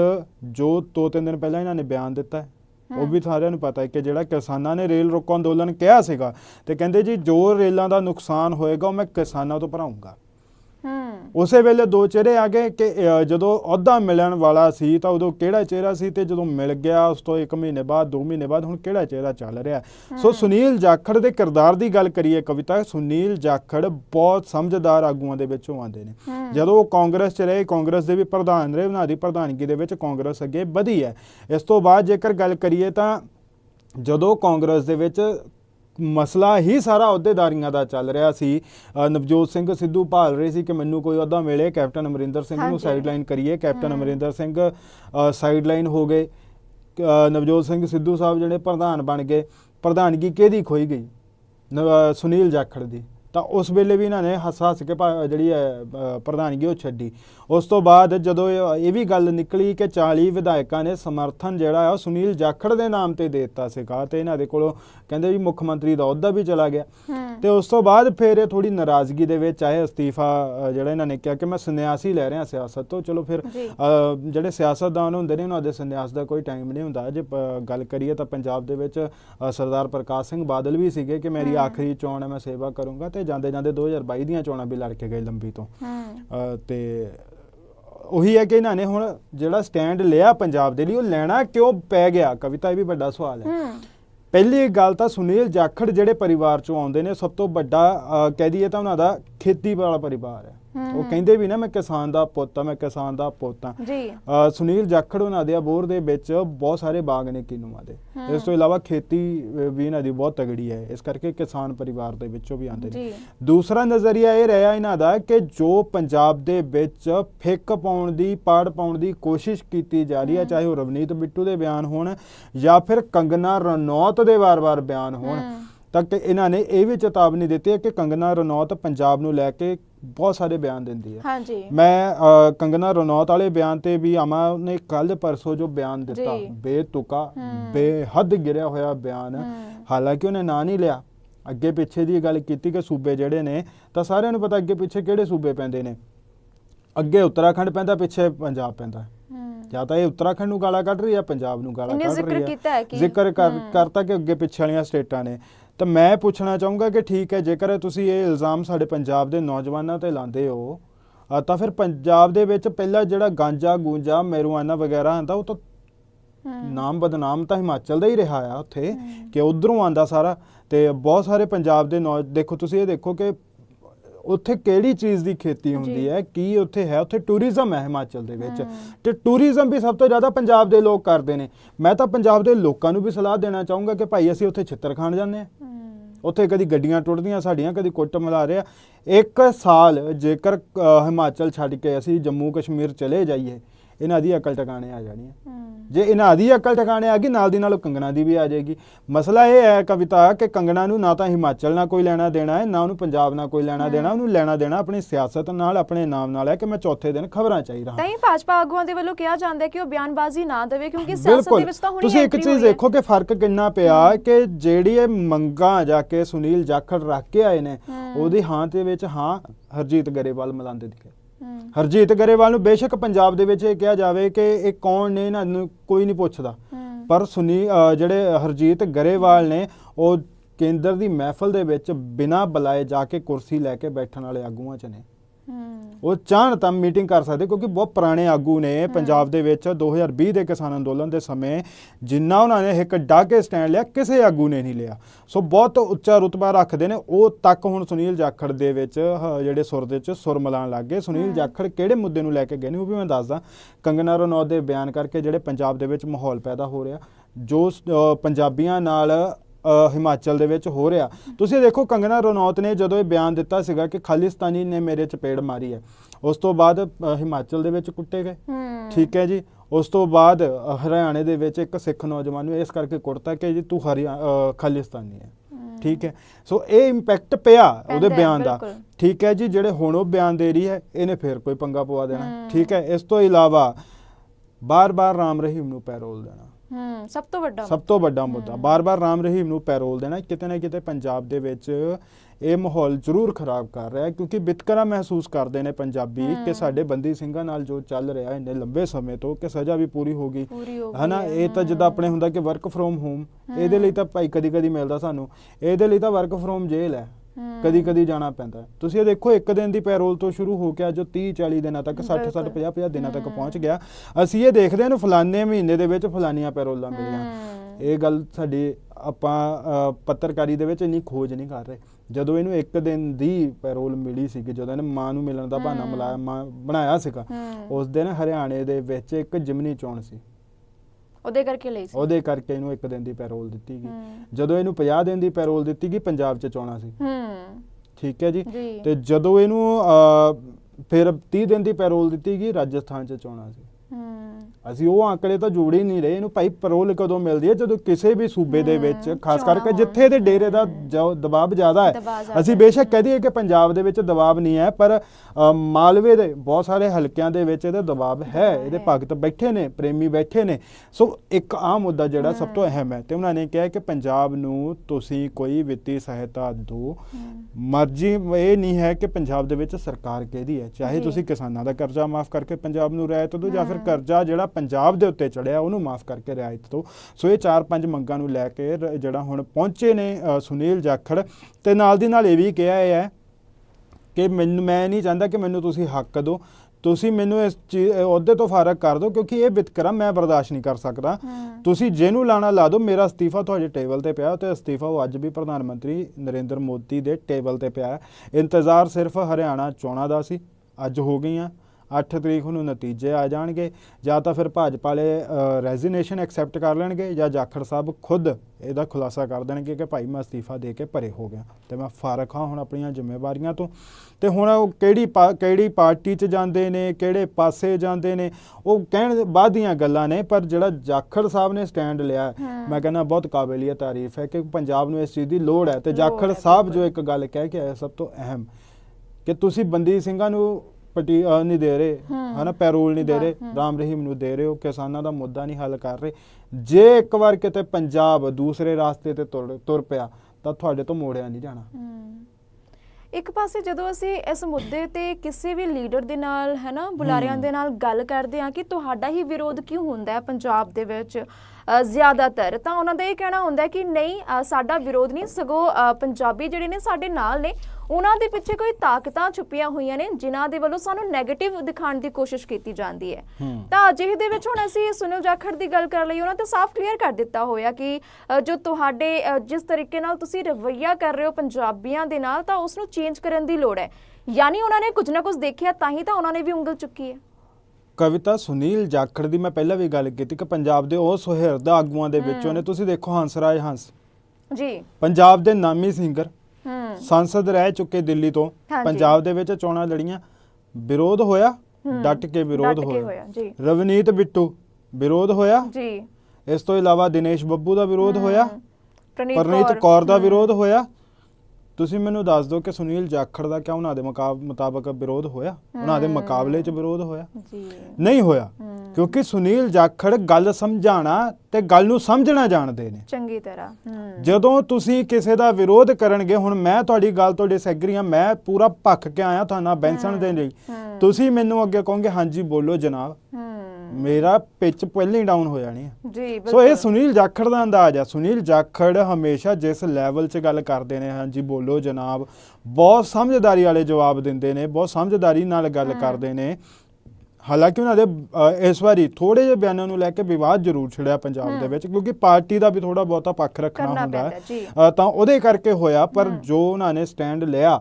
ਜੋ ਦੋ ਤਿੰਨ ਦਿਨ ਪਹਿਲਾਂ ਇਹਨਾਂ ਨੇ ਬਿਆਨ ਦਿੱਤਾ ਹੈ, ਉਹ। ਵੀ ਸਾਰਿਆਂ ਨੂੰ ਪਤਾ ਹੈ ਕਿ ਜਿਹੜਾ ਕਿਸਾਨਾਂ ਨੇ ਰੇਲ ਰੋਕੋ ਅੰਦੋਲਨ ਕਿਹਾ ਸੀਗਾ ਤੇ ਕਹਿੰਦੇ ਜੀ ਜੋ ਰੇਲਾਂ ਦਾ ਨੁਕਸਾਨ ਹੋਏਗਾ ਉਹ ਮੈਂ ਕਿਸਾਨਾਂ ਤੋਂ ਭਰਾਉਂਗਾ ਉਸੇ ਵੇਲੇ ਦੋ ਚਿਹਰੇ ਆ ਗਏ ਕਿ ਜਦੋਂ ਅਹੁਦਾ ਮਿਲਣ ਵਾਲਾ ਸੀ ਤਾਂ ਉਦੋਂ ਕਿਹੜਾ ਚਿਹਰਾ ਸੀ ਤੇ ਜਦੋਂ ਮਿਲ ਗਿਆ ਉਸ ਤੋਂ 1 ਮਹੀਨੇ ਬਾਅਦ 2 ਮਹੀਨੇ ਬਾਅਦ ਹੁਣ ਕਿਹੜਾ ਚਿਹਰਾ ਚੱਲ ਰਿਹਾ ਸੋ। ਸੁਨੀਲ ਜਾਖੜ ਦੇ ਕਿਰਦਾਰ ਦੀ ਗੱਲ ਕਰੀਏ ਕਵਿਤਾ ਸੁਨੀਲ ਜਾਖੜ ਬਹੁਤ ਸਮਝਦਾਰ ਆਗੂਆਂ ਦੇ ਵਿੱਚੋਂ ਆਉਂਦੇ ਨੇ। ਜਦੋਂ ਉਹ ਕਾਂਗਰਸ ਚ ਰਹੇ ਕਾਂਗਰਸ ਦੇ ਵੀ ਪ੍ਰਧਾਨ ਰਹੇ ਉਹਨਾਂ ਦੀ ਪ੍ਰਧਾਨਗੀ ਦੇ ਵਿੱਚ ਕਾਂਗਰਸ ਅੱਗੇ ਵਧੀ ਹੈ ਇਸ ਤੋਂ ਬਾਅਦ ਜੇਕਰ ਗੱਲ ਕਰੀਏ ਤਾਂ ਜਦੋਂ ਕਾਂਗਰਸ ਦੇ ਵਿੱਚ ਮਸਲਾ ਹੀ ਸਾਰਾ ਅਹੁਦੇਦਾਰੀਆਂ ਦਾ ਚੱਲ ਰਿਹਾ ਸੀ। ਨਵਜੋਤ ਸਿੰਘ ਸਿੱਧੂ ਭਾਲ ਰਹੇ ਸੀ ਕਿ ਮੈਨੂੰ ਕੋਈ ਅਹੁਦਾ ਮਿਲੇ ਕੈਪਟਨ ਅਮਰਿੰਦਰ ਸਿੰਘ ਨੂੰ। ਸਾਈਡਲਾਈਨ ਕਰੀਏ। ਕੈਪਟਨ। ਅਮਰਿੰਦਰ ਸਿੰਘ ਸਾਈਡਲਾਈਨ ਹੋ ਗਏ। ਨਵਜੋਤ ਸਿੰਘ ਸਿੱਧੂ ਸਾਹਿਬ ਜਿਹੜੇ ਪ੍ਰਧਾਨ ਬਣ ਗਏ। ਪ੍ਰਧਾਨਗੀ ਕਿਹਦੀ ਖੋਈ ਗਈ? ਸੁਨੀਲ ਜਾਖੜ ਦੀ। ਤਾਂ ਉਸ ਵੇਲੇ ਵੀ ਇਹਨਾਂ ਨੇ ਹੱਸ ਹੱਸ ਕੇ ਜਿਹੜੀ ਹੈ ਪ੍ਰਧਾਨਗੀ ਉਹ ਛੱਡੀ। ਉਸ ਤੋਂ ਬਾਅਦ ਜਦੋਂ ਇਹ ਇਹ ਵੀ ਗੱਲ ਨਿਕਲੀ ਕਿ 40 ਵਿਧਾਇਕਾਂ ਨੇ ਸਮਰਥਨ ਜਿਹੜਾ ਹੈ ਉਹ ਸੁਨੀਲ ਜਾਖੜ ਦੇ ਨਾਮ ਤੇ ਦੇ ਦਿੱਤਾ ਸੀਗਾ ਤੇ ਇਹਨਾਂ ਦੇ ਕੋਲੋਂ ਕਹਿੰਦੇ ਵੀ ਮੁੱਖ ਮੰਤਰੀ ਦਾ ਅਹੁਦਾ ਵੀ ਚਲਾ ਗਿਆ। ਹੂੰ। ਤੇ ਉਸ ਤੋਂ ਬਾਅਦ ਫਿਰ ਇਹ ਥੋੜੀ ਨਾਰਾਜ਼ਗੀ ਦੇ ਵਿੱਚ ਆਏ ਅਸਤੀਫਾ ਜਿਹੜਾ ਇਹਨਾਂ ਨੇ ਕਿਹਾ ਕਿ ਮੈਂ ਸੰਨਿਆਸੀ ਲੈ ਰਿਹਾ ਸਿਆਸਤ ਤੋਂ। ਚਲੋ ਫਿਰ ਜਿਹੜੇ ਸਿਆਸਤਦਾਨ ਹੁੰਦੇ ਨੇ ਉਹਨਾਂ ਦੇ ਸੰਨਿਆਸ ਦਾ ਕੋਈ ਟਾਈਮ ਨਹੀਂ ਹੁੰਦਾ। ਜੇ ਗੱਲ ਕਰੀਏ ਤਾਂ ਪੰਜਾਬ ਦੇ ਵਿੱਚ ਸਰਦਾਰ ਪ੍ਰਕਾਸ਼ ਸਿੰਘ ਬਾਦਲ ਵੀ ਸੀਗੇ ਕਿ ਮੇਰੀ। ਆਖਰੀ ਚੋਣ ਹੈ ਮੈਂ ਸੇਵਾ ਕਰੂੰਗਾ ਤੇ ਜਾਂਦੇ ਜਾਂਦੇ 2022 ਦੀਆਂ ਚੋਣਾਂ ਵੀ ਲੜ ਕੇ ਗਏ ਲੰਬੀ ਤੋਂ। ਹੂੰ। ਤੇ ਉਹੀ ਹੈ ਕਿ ਇਹਨਾਂ ਨੇ ਹੁਣ ਜਿਹੜਾ ਸਟੈਂਡ ਲਿਆ ਪੰਜਾਬ ਦੇ ਲਈ ਉਹ ਲੈਣਾ ਕਿਉਂ ਪੈ ਗਿਆ? ਕਵਿਤਾ ਇਹ ਵੀ ਵੱਡਾ ਸਵਾਲ ਹੈ। ਹੂੰ। ਪਹਿਲੀ ਗੱਲ ਤਾਂ ਸੁਨੀਲ ਜਾਖੜ ਜਿਹੜੇ ਪਰਿਵਾਰ ਚੋਂ ਆਉਂਦੇ ਨੇ, ਸਭ ਤੋਂ ਵੱਡਾ ਕਹਿ ਦਈਏ ਤਾਂ ਉਹਨਾਂ ਦਾ ਖੇਤੀ ਵਾਲਾ ਪਰਿਵਾਰ ਹੈ। ਉਹ। ਕਹਿੰਦੇ ਵੀ ਨਾ ਮੈਂ ਕਿਸਾਨ ਦਾ ਪੁੱਤ ਆ ਮੈਂ ਕਿਸਾਨ ਦਾ ਪੁੱਤ ਆ ਜੀ ਸੁਨੀਲ ਜਾਖੜ ਉਹਨਾਂ ਦੇ ਅਬੋਰ ਦੇ ਵਿੱਚ ਬਹੁਤ ਸਾਰੇ ਬਾਗ ਨੇ ਕਿਨੂਆਂ ਦੇ। ਇਸ ਤੋਂ ਇਲਾਵਾ ਖੇਤੀ ਵੀ ਇਹਨਾਂ ਦੀ ਬਹੁਤ ਤਗੜੀ ਹੈ ਇਸ ਕਰਕੇ ਕਿਸਾਨ ਪਰਿਵਾਰ ਦੇ ਵਿੱਚੋਂ ਵੀ ਆਉਂਦੇ ਨੇ ਦੂਸਰਾ ਨਜ਼ਰੀਆ ਇਹ ਰਿਹਾ ਇਹਨਾਂ ਦਾ ਕਿ ਜੋ ਪੰਜਾਬ ਦੇ ਵਿੱਚ ਫਿੱਕ ਪਾਉਣ ਦੀ ਪਾੜ ਪਾਉਣ ਦੀ ਕੋਸ਼ਿਸ਼ ਕੀਤੀ ਜਾ ਰਹੀ ਹੈ। ਚਾਹੇ ਉਹ ਰਵਨੀਤ ਬਿੱਟੂ ਦੇ ਬਿਆਨ ਹੋਣ ਜਾਂ ਫਿਰ ਕੰਗਨਾ ਰਣੌਤ ਦੇ ਵਾਰ-ਵਾਰ ਬਿਆਨ ਹੋਣ ਹੂੰ। ਤੱਕ ਇਹਨਾਂ ਨੇ ਇਹ ਵੀ ਚੇਤਾਵਨੀ ਦਿੱਤੀ ਹੈ ਕਿ ਕੰਗਨਾ ਰਣੌਤ ਪੰਜਾਬ ਨੂੰ ਲੈ ਕੇ ਬਹੁਤ ਸਾਰੇ ਬਿਆਨ ਦਿੰਦੀ ਹੈ। ਹਾਂਜੀ। ਮੈਂ ਕੰਗਨਾ ਰਣੌਤ ਵਾਲੇ ਬਿਆਨ ਤੇ ਵੀ ਆਮਾ ਨੇ ਕੱਲ ਪਰਸੋਂ ਜੋ ਬਿਆਨ ਦਿੱਤਾ। ਬੇਤੁਕਾ। ਬੇਹੱਦ ਗਿਰਿਆ ਹੋਇਆ ਬਿਆਨ। ਹਾਲਾਂਕਿ ਉਹਨੇ ਨਾਂ ਨਹੀਂ ਲਿਆ। ਅੱਗੇ ਪਿੱਛੇ ਦੀ ਗੱਲ ਕੀਤੀ ਕਿ ਸੂਬੇ ਜਿਹੜੇ ਨੇ ਤਾਂ ਸਾਰਿਆਂ ਨੂੰ ਪਤਾ ਅੱਗੇ ਪਿੱਛੇ ਕਿਹੜੇ ਸੂਬੇ ਪੈਂਦੇ ਨੇ। ਅੱਗੇ ਉੱਤਰਾਖੰਡ ਪੈਂਦਾ ਪਿੱਛੇ ਪੰਜਾਬ ਪੈਂਦਾ। ਜਾਂ ਤਾਂ ਇਹ ਉੱਤਰਾਖੰਡ ਨੂੰ ਗਾਲਾਂ ਕੱਢ ਰਹੀ ਹੈ ਪੰਜਾਬ ਨੂੰ ਗਾਲਾਂ ਕੱਢ ਰਹੀ ਹੈ। ਕੀਤਾ ਹੈ ਕਿ ਜ਼ਿਕਰ। ਕਰਤਾ ਕਿ ਅੱਗੇ ਪਿੱਛੇ ਵਾਲੀਆਂ ਸਟੇਟਾਂ ਨੇ। ਤਾਂ ਮੈਂ ਪੁੱਛਣਾ ਚਾਹੂੰਗਾ ਕਿ ਠੀਕ ਹੈ ਜੇਕਰ ਤੁਸੀਂ ਇਹ ਇਲਜ਼ਾਮ ਸਾਡੇ ਪੰਜਾਬ ਦੇ ਨੌਜਵਾਨਾਂ ਤੇ ਲਾਉਂਦੇ ਹੋ ਤਾਂ ਫਿਰ ਪੰਜਾਬ ਦੇ ਵਿੱਚ ਪਹਿਲਾਂ ਜਿਹੜਾ ਗਾਂਜਾ ਗੂੰਜਾ ਮੈਰੂਆਨਾ ਵਗੈਰਾ ਆਂਦਾ ਉਹ ਤਾਂ। ਨਾਮ ਬਦਨਾਮ ਤਾਂ ਹਿਮਾਚਲ ਦਾ ਹੀ ਰਿਹਾ ਆ ਉੱਥੇ। ਕਿ ਉਧਰੋਂ ਆਂਦਾ ਸਾਰਾ ਤੇ ਬਹੁਤ ਸਾਰੇ ਪੰਜਾਬ ਦੇ ਦੇਖੋ ਤੁਸੀਂ ਇਹ ਦੇਖੋ ਕਿ ਉੱਥੇ ਕਿਹੜੀ ਚੀਜ਼ ਦੀ ਖੇਤੀ ਹੁੰਦੀ। ਹੈ ਕੀ ਉੱਥੇ ਹੈ ਉੱਥੇ ਟੂਰਿਜ਼ਮ ਹੈ ਹਿਮਾਚਲ ਦੇ ਵਿੱਚ। ਤੇ ਟੂਰਿਜ਼ਮ ਵੀ ਸਭ ਤੋਂ ਜ਼ਿਆਦਾ ਪੰਜਾਬ ਦੇ ਲੋਕ ਕਰਦੇ ਨੇ। ਮੈਂ ਤਾਂ ਪੰਜਾਬ ਦੇ ਲੋਕਾਂ ਨੂੰ ਵੀ ਸਲਾਹ ਦੇਣਾ ਚਾਹੂੰਗਾ ਕਿ ਭਾਈ ਅਸੀਂ ਉੱਥੇ ਛਿੱਤਰ ਖਾਣ ਜਾਂਦੇ ਹਾਂ। ਹੂੰ। ਉੱਥੇ ਕਦੀ ਗੱਡੀਆਂ ਟੁੱਟਦੀਆਂ ਸਾਡੀਆਂ ਕਦੀ ਕੁੱਟ ਮਿਲਾ ਰਿਹਾ ਇੱਕ ਸਾਲ ਜੇਕਰ ਹਿਮਾਚਲ ਛੱਡ ਕੇ ਅਸੀਂ ਜੰਮੂ ਕਸ਼ਮੀਰ ਚਲੇ ਜਾਈਏ ਇਹਨਾਂ ਦੀ ਅਕਲ ਟਿਕਾਣੇ ਆ ਜਾਣੀ ਹੈ। ਜੇ ਇਹਨਾਂ ਦੀ ਅਕਲ ਟਿਕਾਣੇ ਆ ਗਈ ਨਾਲ ਦੀ ਨਾਲ ਕੰਗਣਾ ਦੀ ਵੀ ਆ ਜਾਏਗੀ। ਮਸਲਾ ਇਹ ਹੈ ਕਵਿਤਾ ਕਿ ਕੰਗਣਾ ਨੂੰ ਨਾ ਤਾਂ ਹਿਮਾਚਲ ਨਾਲ ਕੋਈ ਲੈਣਾ ਦੇਣਾ ਹੈ ਨਾ ਉਹਨੂੰ ਪੰਜਾਬ ਨਾਲ ਕੋਈ ਲੈਣਾ ਦੇਣਾ ਉਹਨੂੰ ਲੈਣਾ ਦੇਣਾ ਆਪਣੀ ਸਿਆਸਤ ਨਾਲ ਆਪਣੇ ਨਾਮ ਨਾਲ ਹੈ ਕਿ ਮੈਂ ਚੌਥੇ ਦਿਨ ਖਬਰਾਂ ਚਾਹੀ ਰਹਾ। ਤਾਂ ਹੀ ਭਾਜਪਾ ਆਗੂਆਂ ਦੇ ਵੱਲੋਂ ਕਿਹਾ ਜਾਂਦਾ ਹੈ ਕਿ ਉਹ ਬਿਆਨਬਾਜ਼ੀ ਨਾ ਦੇਵੇ ਕਿਉਂਕਿ ਸਿਆਸਤ ਦੇ ਵਿੱਚ ਤਾਂ ਹੁਣੀ ਤੁਸੀਂ ਇੱਕ ਚੀਜ਼। ਦੇਖੋ ਕਿ ਫ਼ਰਕ ਕਿੰਨਾ ਪਿਆ ਕਿ ਜਿਹੜੀ ਇਹ ਮੰਗਾਂ ਜਾ ਕੇ ਸੁਨੀਲ ਜਾਖੜ ਰੱਖ ਕੇ ਆਏ ਨੇ ਉਹਦੀ ਹਾਂ ਦੇ ਵਿੱਚ ਹਾਂ ਹਰਜੀਤ ਗਰੇਵਾਲ ਮਲਾਉਂਦੇ ਦਿਖੇ। ਹਰਜੀਤ ਗਰੇਵਾਲ ਨੂੰ ਬੇਸ਼ੱਕ ਪੰਜਾਬ ਦੇ ਵਿੱਚ ਇਹ ਕਿਹਾ ਜਾਵੇ ਕਿ ਇਹ ਕੌਣ ਨੇ ਇਹਨਾਂ ਨੂੰ ਕੋਈ ਨਹੀਂ ਪੁੱਛਦਾ। ਪਰ ਸੁਨੀ ਜਿਹੜੇ ਹਰਜੀਤ ਗਰੇਵਾਲ ਨੇ ਉਹ ਕੇਂਦਰ ਦੀ ਮਹਿਫਲ ਦੇ ਵਿੱਚ ਬਿਨਾਂ ਬੁਲਾਏ ਜਾ ਕੇ ਕੁਰਸੀ ਲੈ ਕੇ ਬੈਠਣ ਵਾਲੇ ਆਗੂਆਂ ਚ ਨੇ। ਉਹ ਚਾਹਣ ਤਾਂ ਮੀਟਿੰਗ ਕਰ ਸਕਦੇ ਕਿਉਂਕਿ ਬਹੁਤ ਪੁਰਾਣੇ ਆਗੂ ਨੇ ਪੰਜਾਬ ਦੇ ਵਿੱਚ 2020 ਦੇ ਕਿਸਾਨ ਅੰਦੋਲਨ ਦੇ ਸਮੇਂ ਜਿੰਨਾ ਉਹਨਾਂ ਨੇ ਇੱਕ ਡਾਕੇ ਸਟੈਂਡ ਲਿਆ ਕਿਸੇ ਆਗੂ ਨੇ ਨਹੀਂ ਲਿਆ। ਸੋ ਬਹੁਤ ਉੱਚਾ ਰੁਤਬਾ ਰੱਖਦੇ ਨੇ ਉਹ ਤੱਕ ਹੁਣ ਸੁਨੀਲ ਜਾਖੜ ਦੇ ਵਿੱਚ ਜਿਹੜੇ ਸੁਰ ਦੇ ਵਿੱਚ ਸੁਰ ਮਿਲਾਉਣ ਲੱਗ ਗਏ। ਸੁਨੀਲ ਜਾਖੜ ਕਿਹੜੇ ਮੁੱਦੇ ਨੂੰ ਲੈ ਕੇ ਗਏ ਨੇ ਉਹ ਵੀ ਮੈਂ ਦੱਸਦਾ। ਕੰਗਨਾ ਰਣੌਤ ਦੇ ਬਿਆਨ ਕਰਕੇ ਜਿਹੜੇ ਪੰਜਾਬ ਦੇ ਵਿੱਚ ਮਾਹੌਲ ਪੈਦਾ ਹੋ ਰਿਹਾ ਜੋ ਪੰਜਾਬੀਆਂ ਨਾਲ ਹਿਮਾਚਲ ਦੇ ਵਿੱਚ ਹੋ ਰਿਹਾ। ਤੁਸੀਂ ਦੇਖੋ ਕੰਗਨਾ ਰਣੌਤ ਨੇ ਜਦੋਂ ਇਹ ਬਿਆਨ ਦਿੱਤਾ ਸੀਗਾ ਕਿ ਖਾਲਿਸਤਾਨੀ ਨੇ ਮੇਰੇ ਚਪੇੜ ਮਾਰੀ ਹੈ ਉਸ ਤੋਂ ਬਾਅਦ ਹਿਮਾਚਲ ਦੇ ਵਿੱਚ ਕੁੱਟੇ ਗਏ। ਠੀਕ ਹੈ ਜੀ? ਉਸ ਤੋਂ ਬਾਅਦ ਹਰਿਆਣੇ ਦੇ ਵਿੱਚ ਇੱਕ ਸਿੱਖ ਨੌਜਵਾਨ ਨੂੰ ਇਸ ਕਰਕੇ ਕੁੱਟਤਾ ਕਿ ਜੀ ਤੂੰ ਖਾਲਿਸਤਾਨੀ ਹੈ। ਠੀਕ ਹੈ? ਸੋ ਇਹ ਇੰਪੈਕਟ ਪਿਆ ਉਹਦੇ ਬਿਆਨ ਦਾ। ਠੀਕ ਹੈ ਜੀ? ਜਿਹੜੇ ਹੁਣ ਉਹ ਬਿਆਨ ਦੇ ਰਹੀ ਹੈ ਇਹਨੇ ਫੇਰ ਕੋਈ ਪੰਗਾ ਪਵਾ ਦੇਣਾ। ਠੀਕ ਹੈ? ਇਸ ਤੋਂ ਇਲਾਵਾ ਬਾਰ-ਬਾਰ ਰਾਮ ਰਹੀਮ ਨੂੰ ਪੈਰੋਲ ਦੇਣਾ। ਹੂੰ ਸਭ ਤੋਂ ਵੱਡਾ ਸਭ ਤੋਂ ਵੱਡਾ ਮੁੱਦਾ। ਬਾਰ-ਬਾਰ ਰਾਮ ਰਹੀਮ ਨੂੰ ਪੈਰੋਲ ਦੇਣਾ ਕਿਤੇ ਨਾ ਕਿਤੇ ਪੰਜਾਬ ਦੇ ਵਿੱਚ ਇਹ ਮਾਹੌਲ ਜ਼ਰੂਰ ਖਰਾਬ ਕਰ ਰਿਹਾ ਹੈ ਕਿਉਂਕਿ ਵਿਤਕਰਾ ਮਹਿਸੂਸ ਕਰਦੇ ਨੇ ਪੰਜਾਬੀ ਕਿ ਸਾਡੇ ਬੰਦੀ ਸਿੰਘਾਂ ਨਾਲ ਜੋ ਚੱਲ ਰਿਹਾ ਇੰਨੇ ਲੰਬੇ ਸਮੇਂ ਤੋਂ ਕਿ ਸਜ਼ਾ ਵੀ ਪੂਰੀ ਹੋ ਗਈ। ਹਨਾ ਇਹ ਤਾਂ ਜਿੱਦਾਂ ਆਪਣੇ ਹੁੰਦਾ ਕਿ ਵਰਕ ਫਰੋਮ ਹੋਮ ਇਹਦੇ ਲਈ ਤਾਂ ਭਾਈ ਕਦੀ ਕਦੀ ਮਿਲਦਾ ਸਾਨੂੰ। ਇਹਦੇ ਲਈ ਤਾਂ ਵਰਕ ਫਰੋਮ ਜੇਲ੍ਹ ਹੂੰ। ਕਦੀ ਕਦੀ ਜਾਣਾ ਪੈਂਦਾ। ਤੁਸੀਂ ਇਹ ਦੇਖੋ ਇੱਕ ਦਿਨ ਦੀ ਪੈਰੋਲ ਤੋਂ ਸ਼ੁਰੂ ਹੋ ਕੇ ਅੱਜ ਉਹ 30 40 ਦਿਨਾਂ ਤੱਕ 60 60 ਬਿਲਕੁਲ। 50 50 ਦਿਨਾਂ ਤੱਕ ਪਹੁੰਚ ਗਿਆ ਅਸੀਂ ਇਹ ਦੇਖਦੇ ਹਾਂ ਨੂੰ ਫਲਾਣੇ ਮਹੀਨੇ ਦੇ ਵਿੱਚ ਫਲਾਨੀਆਂ ਪੈਰੋਲਾਂ ਮਿਲੀਆਂ। ਇਹ ਗੱਲ ਸਾਡੀ ਆਪਾਂ ਪੱਤਰਕਾਰੀ ਦੇ ਵਿੱਚ ਇੰਨੀ ਖੋਜ ਨਹੀਂ ਕਰ ਰਹੇ ਜਦੋਂ ਇਹਨੂੰ ਇੱਕ ਦਿਨ ਦੀ ਪੈਰੋਲ ਮਿਲੀ ਸੀ ਕਿ ਜਦੋਂ ਇਹਨੇ ਮਾਂ ਨੂੰ ਮਿਲਣ ਦਾ ਬਹਾਨਾ ਬਣਾਇਆ ਸੀਗਾ। ਉਸ ਦਿਨ ਹਰਿਆਣੇ ਦੇ ਵਿੱਚ ਇੱਕ ਜਿਮਨੀ ਚੋਣ ਸੀ ਉਹਦੇ ਕਰਕੇ ਲਈ ਸੀ। ਉਹਦੇ ਕਰਕੇ ਇਹਨੂੰ ਇੱਕ ਦਿਨ ਦੀ ਪੈਰੋਲ ਦਿੱਤੀ ਗਈ। ਜਦੋਂ ਇਹਨੂੰ 50 ਦਿਨ ਦੀ ਪੈਰੋਲ ਦਿੱਤੀ ਗਈ ਪੰਜਾਬ 'ਚ ਚੋਣਾਂ ਸੀ। ਹੂੰ। ਠੀਕ ਹੈ ਜੀ? ਤੇ ਜਦੋਂ ਇਹਨੂੰ ਫਿਰ 30 ਦਿਨ ਦੀ ਪੈਰੋਲ ਦਿੱਤੀ ਗਈ ਰਾਜਸਥਾਨ 'ਚ ਚੋਣਾਂ ਸੀ। ਅਸੀਂ ਉਹ ਆંકੜੇ ਤਾਂ ਜੋੜ ਹੀ ਨਹੀਂ ਰਹੇ। ਇਹਨੂੰ ਭਾਈ ਪੈਰੋਲ ਕਦੋਂ ਮਿਲਦੀ ਹੈ? ਜਦੋਂ ਕਿਸੇ ਵੀ ਸੂਬੇ ਦੇ ਵਿੱਚ ਖਾਸ ਕਰਕੇ ਜਿੱਥੇ ਦੇ ਡੇਰੇ ਦਾ ਦਬਾਅ ਜ਼ਿਆਦਾ ਹੈ। ਅਸੀਂ। ਬੇਸ਼ੱਕ ਕਹਿ ਦਈਏ ਕਿ ਪੰਜਾਬ ਦੇ ਵਿੱਚ ਦਬਾਅ ਨਹੀਂ ਹੈ ਪਰ ਮਾਲਵੇ ਦੇ ਬਹੁਤ ਸਾਰੇ ਹਲਕਿਆਂ ਦੇ ਵਿੱਚ ਇਹਦਾ ਦਬਾਅ ਹੈ। ਇਹਦੇ ਭਗਤ ਬੈਠੇ ਨੇ ਪ੍ਰੇਮੀ ਬੈਠੇ ਨੇ। ਸੋ ਇੱਕ ਆਮ ਮੁੱਦਾ ਜਿਹੜਾ ਸਭ ਤੋਂ ਅਹਿਮ ਹੈ ਤੇ ਉਹਨਾਂ ਨੇ ਕਿਹਾ ਕਿ ਪੰਜਾਬ ਨੂੰ ਤੁਸੀਂ ਕੋਈ ਵਿੱਤੀ ਸਹਾਇਤਾ ਦਿਓ। ਮਰਜ਼ੀ ਇਹ ਨਹੀਂ ਹੈ ਕਿ ਪੰਜਾਬ ਦੇ ਵਿੱਚ ਸਰਕਾਰ ਕਿਹਦੀ ਹੈ। ਚਾਹੇ। ਤੁਸੀਂ ਕਿਸਾਨਾਂ ਦਾ ਕਰਜ਼ਾ ਮਾਫ ਕਰਕੇ ਪੰਜਾਬ ਨੂੰ ਰਿਆਇਤ ਦਿਓ ਜਾਂ ਫਿਰ ਕਰਜ਼ਾ ਜਿਹੜਾ ਪੰਜਾਬ ਦੇ ਉੱਤੇ ਚੜਿਆ ਉਹਨੂੰ ਮਾਫ ਕਰਕੇ ਰਿਆਇਤ ਦਿਓ। ਸੋ ਇਹ ਚਾਰ ਪੰਜ ਮੰਗਾਂ ਨੂੰ ਲੈ ਕੇ ਜਿਹੜਾ ਹੁਣ ਪਹੁੰਚੇ ਨੇ ਸੁਨੀਲ ਜਾਖੜ। ਤੇ ਨਾਲ ਦੀ ਨਾਲ ਇਹ ਵੀ ਕਿਹਾ ਹੈ ਕਿ ਮੈਨੂੰ ਮੈਂ ਨਹੀਂ ਚਾਹੁੰਦਾ ਕਿ ਮੈਨੂੰ ਤੁਸੀਂ ਹੱਕ ਦਿਓ। ਤੁਸੀਂ ਮੈਨੂੰ ਇਸ ਅਹੁਦੇ ਤੋਂ ਫਾਰਗ ਕਰ ਦਿਓ ਕਿਉਂਕਿ ਇਹ ਵਿਤਕਰਾ ਮੈਂ ਬਰਦਾਸ਼ਤ ਨਹੀਂ ਕਰ ਸਕਦਾ। ਤੁਸੀਂ ਜਿਹਨੂੰ ਲਾਣਾ ਲਾ ਦਿਓ ਮੇਰਾ ਅਸਤੀਫਾ ਤੁਹਾਡੇ ਟੇਬਲ ਤੇ ਪਿਆ ਤੇ ਅਸਤੀਫਾ ਉਹ ਅੱਜ ਵੀ ਪ੍ਰਧਾਨ ਮੰਤਰੀ ਨਰਿੰਦਰ ਮੋਦੀ ਦੇ ਟੇਬਲ ਤੇ ਪਿਆ ਇੰਤਜ਼ਾਰ ਸਿਰਫ ਹਰਿਆਣਾ ਚੋਣਾਂ ਦਾ ਸੀ ਅੱਜ ਹੋ ਗਈਆਂ। 8 ਤਰੀਕ ਨੂੰ ਨਤੀਜੇ ਆ ਜਾਣਗੇ ਜਾਂ ਤਾਂ ਫਿਰ ਭਾਜਪਾ ਵਾਲੇ ਰੈਜ਼ੀਗਨੇਸ਼ਨ ਐਕਸੈਪਟ ਕਰ ਲੈਣਗੇ ਜਾਂ ਜਾਖੜ ਸਾਹਿਬ ਖੁਦ ਇਹਦਾ ਖੁਲਾਸਾ ਕਰ ਦੇਣਗੇ ਕਿ ਭਾਈ ਮੈਂ ਅਸਤੀਫਾ ਦੇ ਕੇ ਪਰੇ ਹੋ ਗਿਆ ਤੇ ਮੈਂ ਫਾਰਕ ਹਾਂ ਹੁਣ ਆਪਣੀਆਂ ਜ਼ਿੰਮੇਵਾਰੀਆਂ ਤੋਂ ਤੇ ਹੁਣ ਉਹ ਕਿਹੜੀ ਕਿਹੜੀ ਪਾਰਟੀ 'ਚ ਜਾਂਦੇ ਨੇ ਕਿਹੜੇ ਪਾਸੇ ਜਾਂਦੇ ਨੇ ਉਹ ਕਹਿਣ ਬਾਅਦ ਦੀਆਂ ਗੱਲਾਂ ਨੇ ਪਰ ਜਿਹੜਾ ਜਾਖੜ ਸਾਹਿਬ ਨੇ ਸਟੈਂਡ ਲਿਆ। ਮੈਂ ਕਹਿੰਦਾ ਬਹੁਤ ਕਾਬਲੀਅਤ ਤਾਰੀਫ ਹੈ ਕਿ ਪੰਜਾਬ ਨੂੰ ਇਸ ਚੀਜ਼ ਦੀ ਲੋੜ ਹੈ ਤੇ ਜਾਖੜ ਸਾਹਿਬ। ਜੋ ਇੱਕ ਗੱਲ ਕਹਿ ਕੇ ਆਏ ਸਭ ਤੋਂ ਅਹਿਮ ਕਿ ਤੁਸੀਂ ਬੰਦੀ ਸਿੰਘਾਂ ਨੂੰ ਪਟੀ ਅਹ ਨਹੀਂ ਦੇ ਰਹੇ। ਹਨਾ ਪੈਰੋਲ ਨਹੀਂ ਦੇ ਰਹੇ। ਰਾਮ ਰਹੀਮ ਨੂੰ ਦੇ ਰਹੇ ਹੋ ਕਿਸਾਨਾਂ ਦਾ ਮੁੱਦਾ ਨਹੀਂ ਹੱਲ ਕਰ ਰਹੇ ਜੇ ਇੱਕ ਵਾਰ ਕਿਤੇ ਪੰਜਾਬ ਦੂਸਰੇ ਰਾਸਤੇ ਤੇ ਤੁਰ ਤੁਰ ਪਿਆ ਤਾਂ ਤੁਹਾਡੇ ਤੋਂ ਮੋੜਿਆ ਨਹੀਂ ਜਾਣਾ। ਇੱਕ ਪਾਸੇ ਜਦੋਂ ਅਸੀਂ ਇਸ ਮੁੱਦੇ ਤੇ ਕਿਸੇ ਵੀ ਲੀਡਰ ਦੇ ਨਾਲ ਹੈ ਨਾ ਬੁਲਾਰਿਆਂ ਦੇ ਨਾਲ ਗੱਲ ਕਰਦੇ ਹਾਂ ਕਿ ਤੁਹਾਡਾ ਹੀ ਵਿਰੋਧ ਕਿਉਂ ਹੁੰਦਾ ਹੈ ਪੰਜਾਬ ਦੇ ਵਿੱਚ ਜ਼ਿਆਦਾਤਰ ਤਾਂ ਉਹਨਾਂ ਦਾ ਇਹ ਕਹਿਣਾ ਹੁੰਦਾ ਕਿ ਨਹੀਂ ਸਾਡਾ ਵਿਰੋਧ ਨਹੀਂ ਸਗੋਂ ਪੰਜਾਬੀ ਜਿਹੜੇ ਨੇ ਸਾਡੇ ਨਾਲ ਨੇ ਉਹਨਾਂ ਦੇ ਪਿੱਛੇ ਕੋਈ ਤਾਕਤਾਂ ਛੁਪੀਆਂ ਹੋਈਆਂ ਨੇ ਜਿਨ੍ਹਾਂ ਦੇ ਵੱਲੋਂ ਸਾਨੂੰ 네ਗੇਟਿਵ ਦਿਖਾਉਣ ਦੀ ਕੋਸ਼ਿਸ਼ ਕੀਤੀ ਜਾਂਦੀ ਹੈ। ਤਾਂ ਅਜਿਹੇ ਦੇ ਵਿੱਚ ਹੁਣ ਅਸੀਂ ਸੁਨੀਲ ਜਾਖੜ ਦੀ ਗੱਲ ਕਰ ਲਈ ਉਹਨਾਂ ਤੇ ਸਾਫ਼ ਕਲੀਅਰ ਕਰ ਦਿੱਤਾ ਹੋਇਆ ਕਿ ਜੋ ਤੁਹਾਡੇ ਜਿਸ ਤਰੀਕੇ ਨਾਲ ਤੁਸੀਂ ਰਵੱਈਆ ਕਰ ਰਹੇ ਹੋ ਪੰਜਾਬੀਆਂ ਦੇ ਨਾਲ ਤਾਂ ਉਸ ਨੂੰ ਚੇਂਜ ਕਰਨ ਦੀ ਲੋੜ ਹੈ। ਯਾਨੀ ਉਹਨਾਂ ਨੇ ਕੁਝ ਨਾ ਕੁਝ ਦੇਖਿਆ ਤਾਂ ਹੀ ਤਾਂ ਉਹਨਾਂ ਨੇ ਵੀ ਉਂਗਲ ਚੁੱਕੀ ਹੈ। ਕਵਿਤਾ ਸੁਨੀਲ ਜਾਖੜ ਦੀ ਮੈਂ ਪਹਿਲਾਂ ਵੀ ਗੱਲ ਕੀਤੀ ਕਿ ਪੰਜਾਬ ਦੇ ਉਹ ਸੁਹਿਰਦ ਆਗੂਆਂ ਦੇ ਵਿੱਚੋਂ ਨੇ ਤੁਸੀਂ ਦੇਖੋ ਹੰਸਰਾਜ ਹੰਸ। ਜੀ। ਪੰਜਾਬ ਦੇ ਨਾਮੀ ਸਿੰਗਰ ਹੂੰ। ਸੰਸਦ ਰਹਿ ਚੁੱਕੇ ਦਿੱਲੀ ਤੋਂ। ਪੰਜਾਬ ਦੇ ਵਿੱਚ ਚੋਣਾਂ ਲੜੀਆਂ। ਵਿਰੋਧ ਹੋਇਆ ਡਟ ਕੇ ਵਿਰੋਧ ਹੋਇਆ। ਰਵਨੀਤ ਬਿੱਟੂ ਵਿਰੋਧ ਹੋਇਆ। ਜੀ। ਇਸ ਤੋਂ ਇਲਾਵਾ ਦਿਨੇਸ਼ ਬੱਬੂ ਦਾ ਵਿਰੋਧ ਹੋਇਆ। ਪ੍ਰਨੀਤ ਕੌਰ। ਦਾ ਵਿਰੋਧ ਹੋਇਆ। ਤੁਸੀਂ ਮੈਨੂੰ ਦੱਸ ਦਿਓ ਕਿ ਸੁਨੀਲ ਜਾਖੜ ਦਾ ਕਿਆ ਉਹਨਾਂ ਦੇ ਮੁਕਾਬ- ਮੁਤਾਬਕ ਵਿਰੋਧ ਹੋਇਆ? ਉਹਨਾਂ ਦੇ। ਮੁਕਾਬਲੇ 'ਚ ਵਿਰੋਧ ਹੋਇਆ? ਜੀ। ਨਹੀਂ ਹੋਇਆ। ਕਿਉਂਕਿ ਸੁਨੀਲ ਜਾਖੜ ਗੱਲ ਸਮਝਾਣਾ ਤੇ ਗੱਲ ਨੂੰ ਸਮਝਣਾ ਜਾਣਦੇ ਨੇ। ਚੰਗੀ ਤਰ੍ਹਾਂ ਹਮ, ਜਦੋਂ ਤੁਸੀਂ ਕਿਸੇ ਦਾ ਵਿਰੋਧ ਕਰਨਗੇ ਹੁਣ ਮੈਂ ਤੁਹਾਡੀ ਗੱਲ ਤੋਂ ਡਿਸਐਗਰੀ ਹਾਂ ਮੈਂ ਪੂਰਾ ਭੱਖ ਕੇ ਆਇਆ ਤੁਹਾਨੂੰ ਬੈਂਸਣ ਦੇ ਲਈ। ਤੁਸੀਂ ਮੈਨੂੰ ਅੱਗੇ ਕਹੋਗੇ ਹਾਂਜੀ ਬੋਲੋ ਜਨਾਬ। ਹਮ, ਮੇਰਾ ਪਿੱਚ ਪਹਿਲਾਂ ਹੀ ਡਾਊਨ ਹੋ ਜਾਣੀ ਹੈ ਜੀ ਸੋ ਇਹ। ਸੁਨੀਲ ਜਾਖੜ ਦਾ ਅੰਦਾਜ਼ ਆ ਸੁਨੀਲ ਜਾਖੜ ਹਮੇਸ਼ਾ ਜਿਸ ਲੈਵਲ 'ਚ ਗੱਲ ਕਰਦੇ ਨੇ ਹਾਂਜੀ ਬੋਲੋ ਜਨਾਬ ਬਹੁਤ ਸਮਝਦਾਰੀ ਵਾਲੇ ਜਵਾਬ ਦਿੰਦੇ ਨੇ ਬਹੁਤ ਸਮਝਦਾਰੀ ਨਾਲ ਗੱਲ। ਕਰਦੇ ਨੇ ਹਾਲਾਂਕਿ ਉਹਨਾਂ ਦੇ ਅ, ਇਸ ਵਾਰੀ ਥੋੜੇ ਜਿਹੇ ਬਿਆਨਾਂ ਨੂੰ ਲੈ ਕੇ ਵਿਵਾਦ ਜ਼ਰੂਰ ਛਿੜਿਆ ਪੰਜਾਬ ਦੇ। ਵਿੱਚ ਕਿਉਂਕਿ ਪਾਰਟੀ ਦਾ ਵੀ ਥੋੜਾ ਬਹੁਤਾ ਪੱਖ ਰੱਖਣਾ ਕਰਨਾ ਹੁੰਦਾ ਪੈਂਦਾ ਹੈ ਜੀ ਅ, ਤਾਂ ਉਹਦੇ ਕਰਕੇ ਹੋਇਆ ਪਰ। ਜੋ ਉਹਨਾਂ ਨੇ ਸਟੈਂਡ ਲਿਆ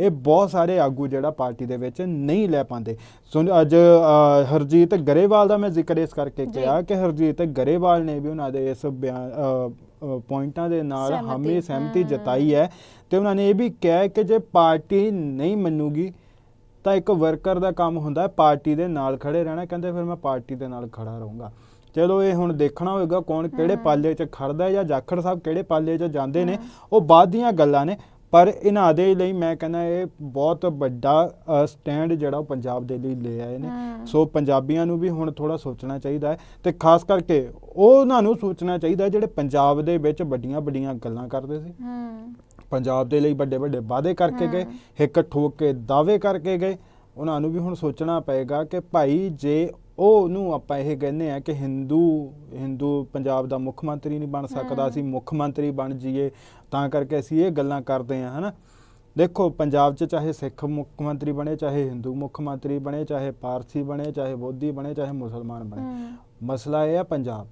ਇਹ ਬਹੁਤ ਸਾਰੇ ਆਗੂ ਜਿਹੜਾ ਪਾਰਟੀ ਦੇ ਵਿੱਚ ਨਹੀਂ ਲੈ ਪਾਉਂਦੇ ਸੁਣ ਅੱਜ ਅ, ਹਰਜੀਤ ਗਰੇਵਾਲ ਦਾ ਮੈਂ ਜ਼ਿਕਰ ਇਸ ਕਰਕੇ। ਕਿਹਾ ਕਿ ਹਰਜੀਤ ਗਰੇਵਾਲ ਨੇ ਵੀ ਉਹਨਾਂ ਦੇ ਇਸ ਬਿਆਨ ਅ, ਅ, ਪੁਆਇੰਟਾਂ ਦੇ ਨਾਲ ਸਹਿਮਤੀ, ਹਮੇ ਸਹਿਮਤੀ ਹਮ। ਜਤਾਈ ਹੈ ਤੇ ਉਹਨਾਂ ਨੇ ਇਹ ਵੀ ਕਿਹਾ ਹੈ ਕਿ ਜੇ ਪਾਰਟੀ ਨਹੀਂ ਮੰਨੂਗੀ ਤਾਂ ਇੱਕ ਵਰਕਰ ਦਾ ਕੰਮ ਹੁੰਦਾ ਹੈ ਪਾਰਟੀ ਦੇ ਨਾਲ ਖੜੇ ਰਹਿਣਾ ਕਹਿੰਦੇ ਫਿਰ ਮੈਂ ਪਾਰਟੀ ਦੇ ਨਾਲ ਖੜਾ ਰਹੂੰਗਾ। ਚਲੋ ਇਹ ਹੁਣ ਦੇਖਣਾ ਹੋਏਗਾ ਕੌਣ ਕਿਹੜੇ। ਪਾਲੇ 'ਚ ਖੜਦਾ ਹੈ ਜਾਂ ਜਾਖੜ ਸਾਹਿਬ ਕਿਹੜੇ ਪਾਲੇ 'ਚ ਜਾਂਦੇ ਨੇ। ਉਹ ਬਾਅਦ ਦੀਆਂ ਗੱਲਾਂ ਨੇ ਪਰ ਇਹਨਾਂ ਦੇ ਲਈ ਮੈਂ ਕਹਿੰਦਾ ਇਹ ਬਹੁਤ ਵੱਡਾ ਸਟੈਂਡ ਜਿਹੜਾ ਉਹ ਪੰਜਾਬ ਦੇ ਲਈ ਲੈ ਆਏ ਨੇ। ਸੋ ਪੰਜਾਬੀਆਂ ਨੂੰ ਵੀ ਹੁਣ ਥੋੜਾ ਸੋਚਣਾ ਚਾਹੀਦਾ ਹੈ ਤੇ ਖਾਸ ਕਰਕੇ ਉਹਨਾਂ ਨੂੰ ਸੋਚਣਾ ਚਾਹੀਦਾ ਜਿਹੜੇ ਪੰਜਾਬ ਦੇ ਵਿੱਚ ਵੱਡੀਆਂ ਵੱਡੀਆਂ ਗੱਲਾਂ ਕਰਦੇ ਸੀ। ਪੰਜਾਬ ਦੇ ਲਈ ਵੱਡੇ ਵੱਡੇ ਵਾਅਦੇ ਕਰਕੇ ਗਏ। ਹਿੱਕ ਠੋਕ ਕੇ ਦਾਅਵੇ ਕਰਕੇ ਗਏ। ਉਹਨਾਂ ਨੂੰ ਵੀ ਹੁਣ ਸੋਚਣਾ ਪਏਗਾ ਕਿ ਭਾਈ ਜੇ ਉਹ ਨੂੰ ਆਪਾਂ ਇਹ ਕਹਿੰਦੇ ਆ ਕਿ ਹਿੰਦੂ ਹਿੰਦੂ ਪੰਜਾਬ ਦਾ ਮੁੱਖ ਮੰਤਰੀ ਨਹੀਂ ਬਣ ਸਕਦਾ। ਅਸੀਂ ਮੁੱਖ ਮੰਤਰੀ ਬਣ ਜਾਈਏ ਤਾਂ ਕਰਕੇ ਅਸੀਂ ਇਹ ਗੱਲਾਂ ਕਰਦੇ ਆ ਹਨਾ। ਦੇਖੋ ਪੰਜਾਬ 'ਚ ਚਾਹੇ ਸਿੱਖ ਮੁੱਖ ਮੰਤਰੀ ਬਣੇ ਚਾਹੇ ਹਿੰਦੂ ਮੁੱਖ ਮੰਤਰੀ ਬਣੇ ਚਾਹੇ ਪਾਰਸੀ ਬਣੇ ਚਾਹੇ ਬੋਧੀ ਬਣੇ ਚਾਹੇ ਮੁਸਲਮਾਨ ਬਣੇ। ਮਸਲਾ ਇਹ ਆ ਪੰਜਾਬ।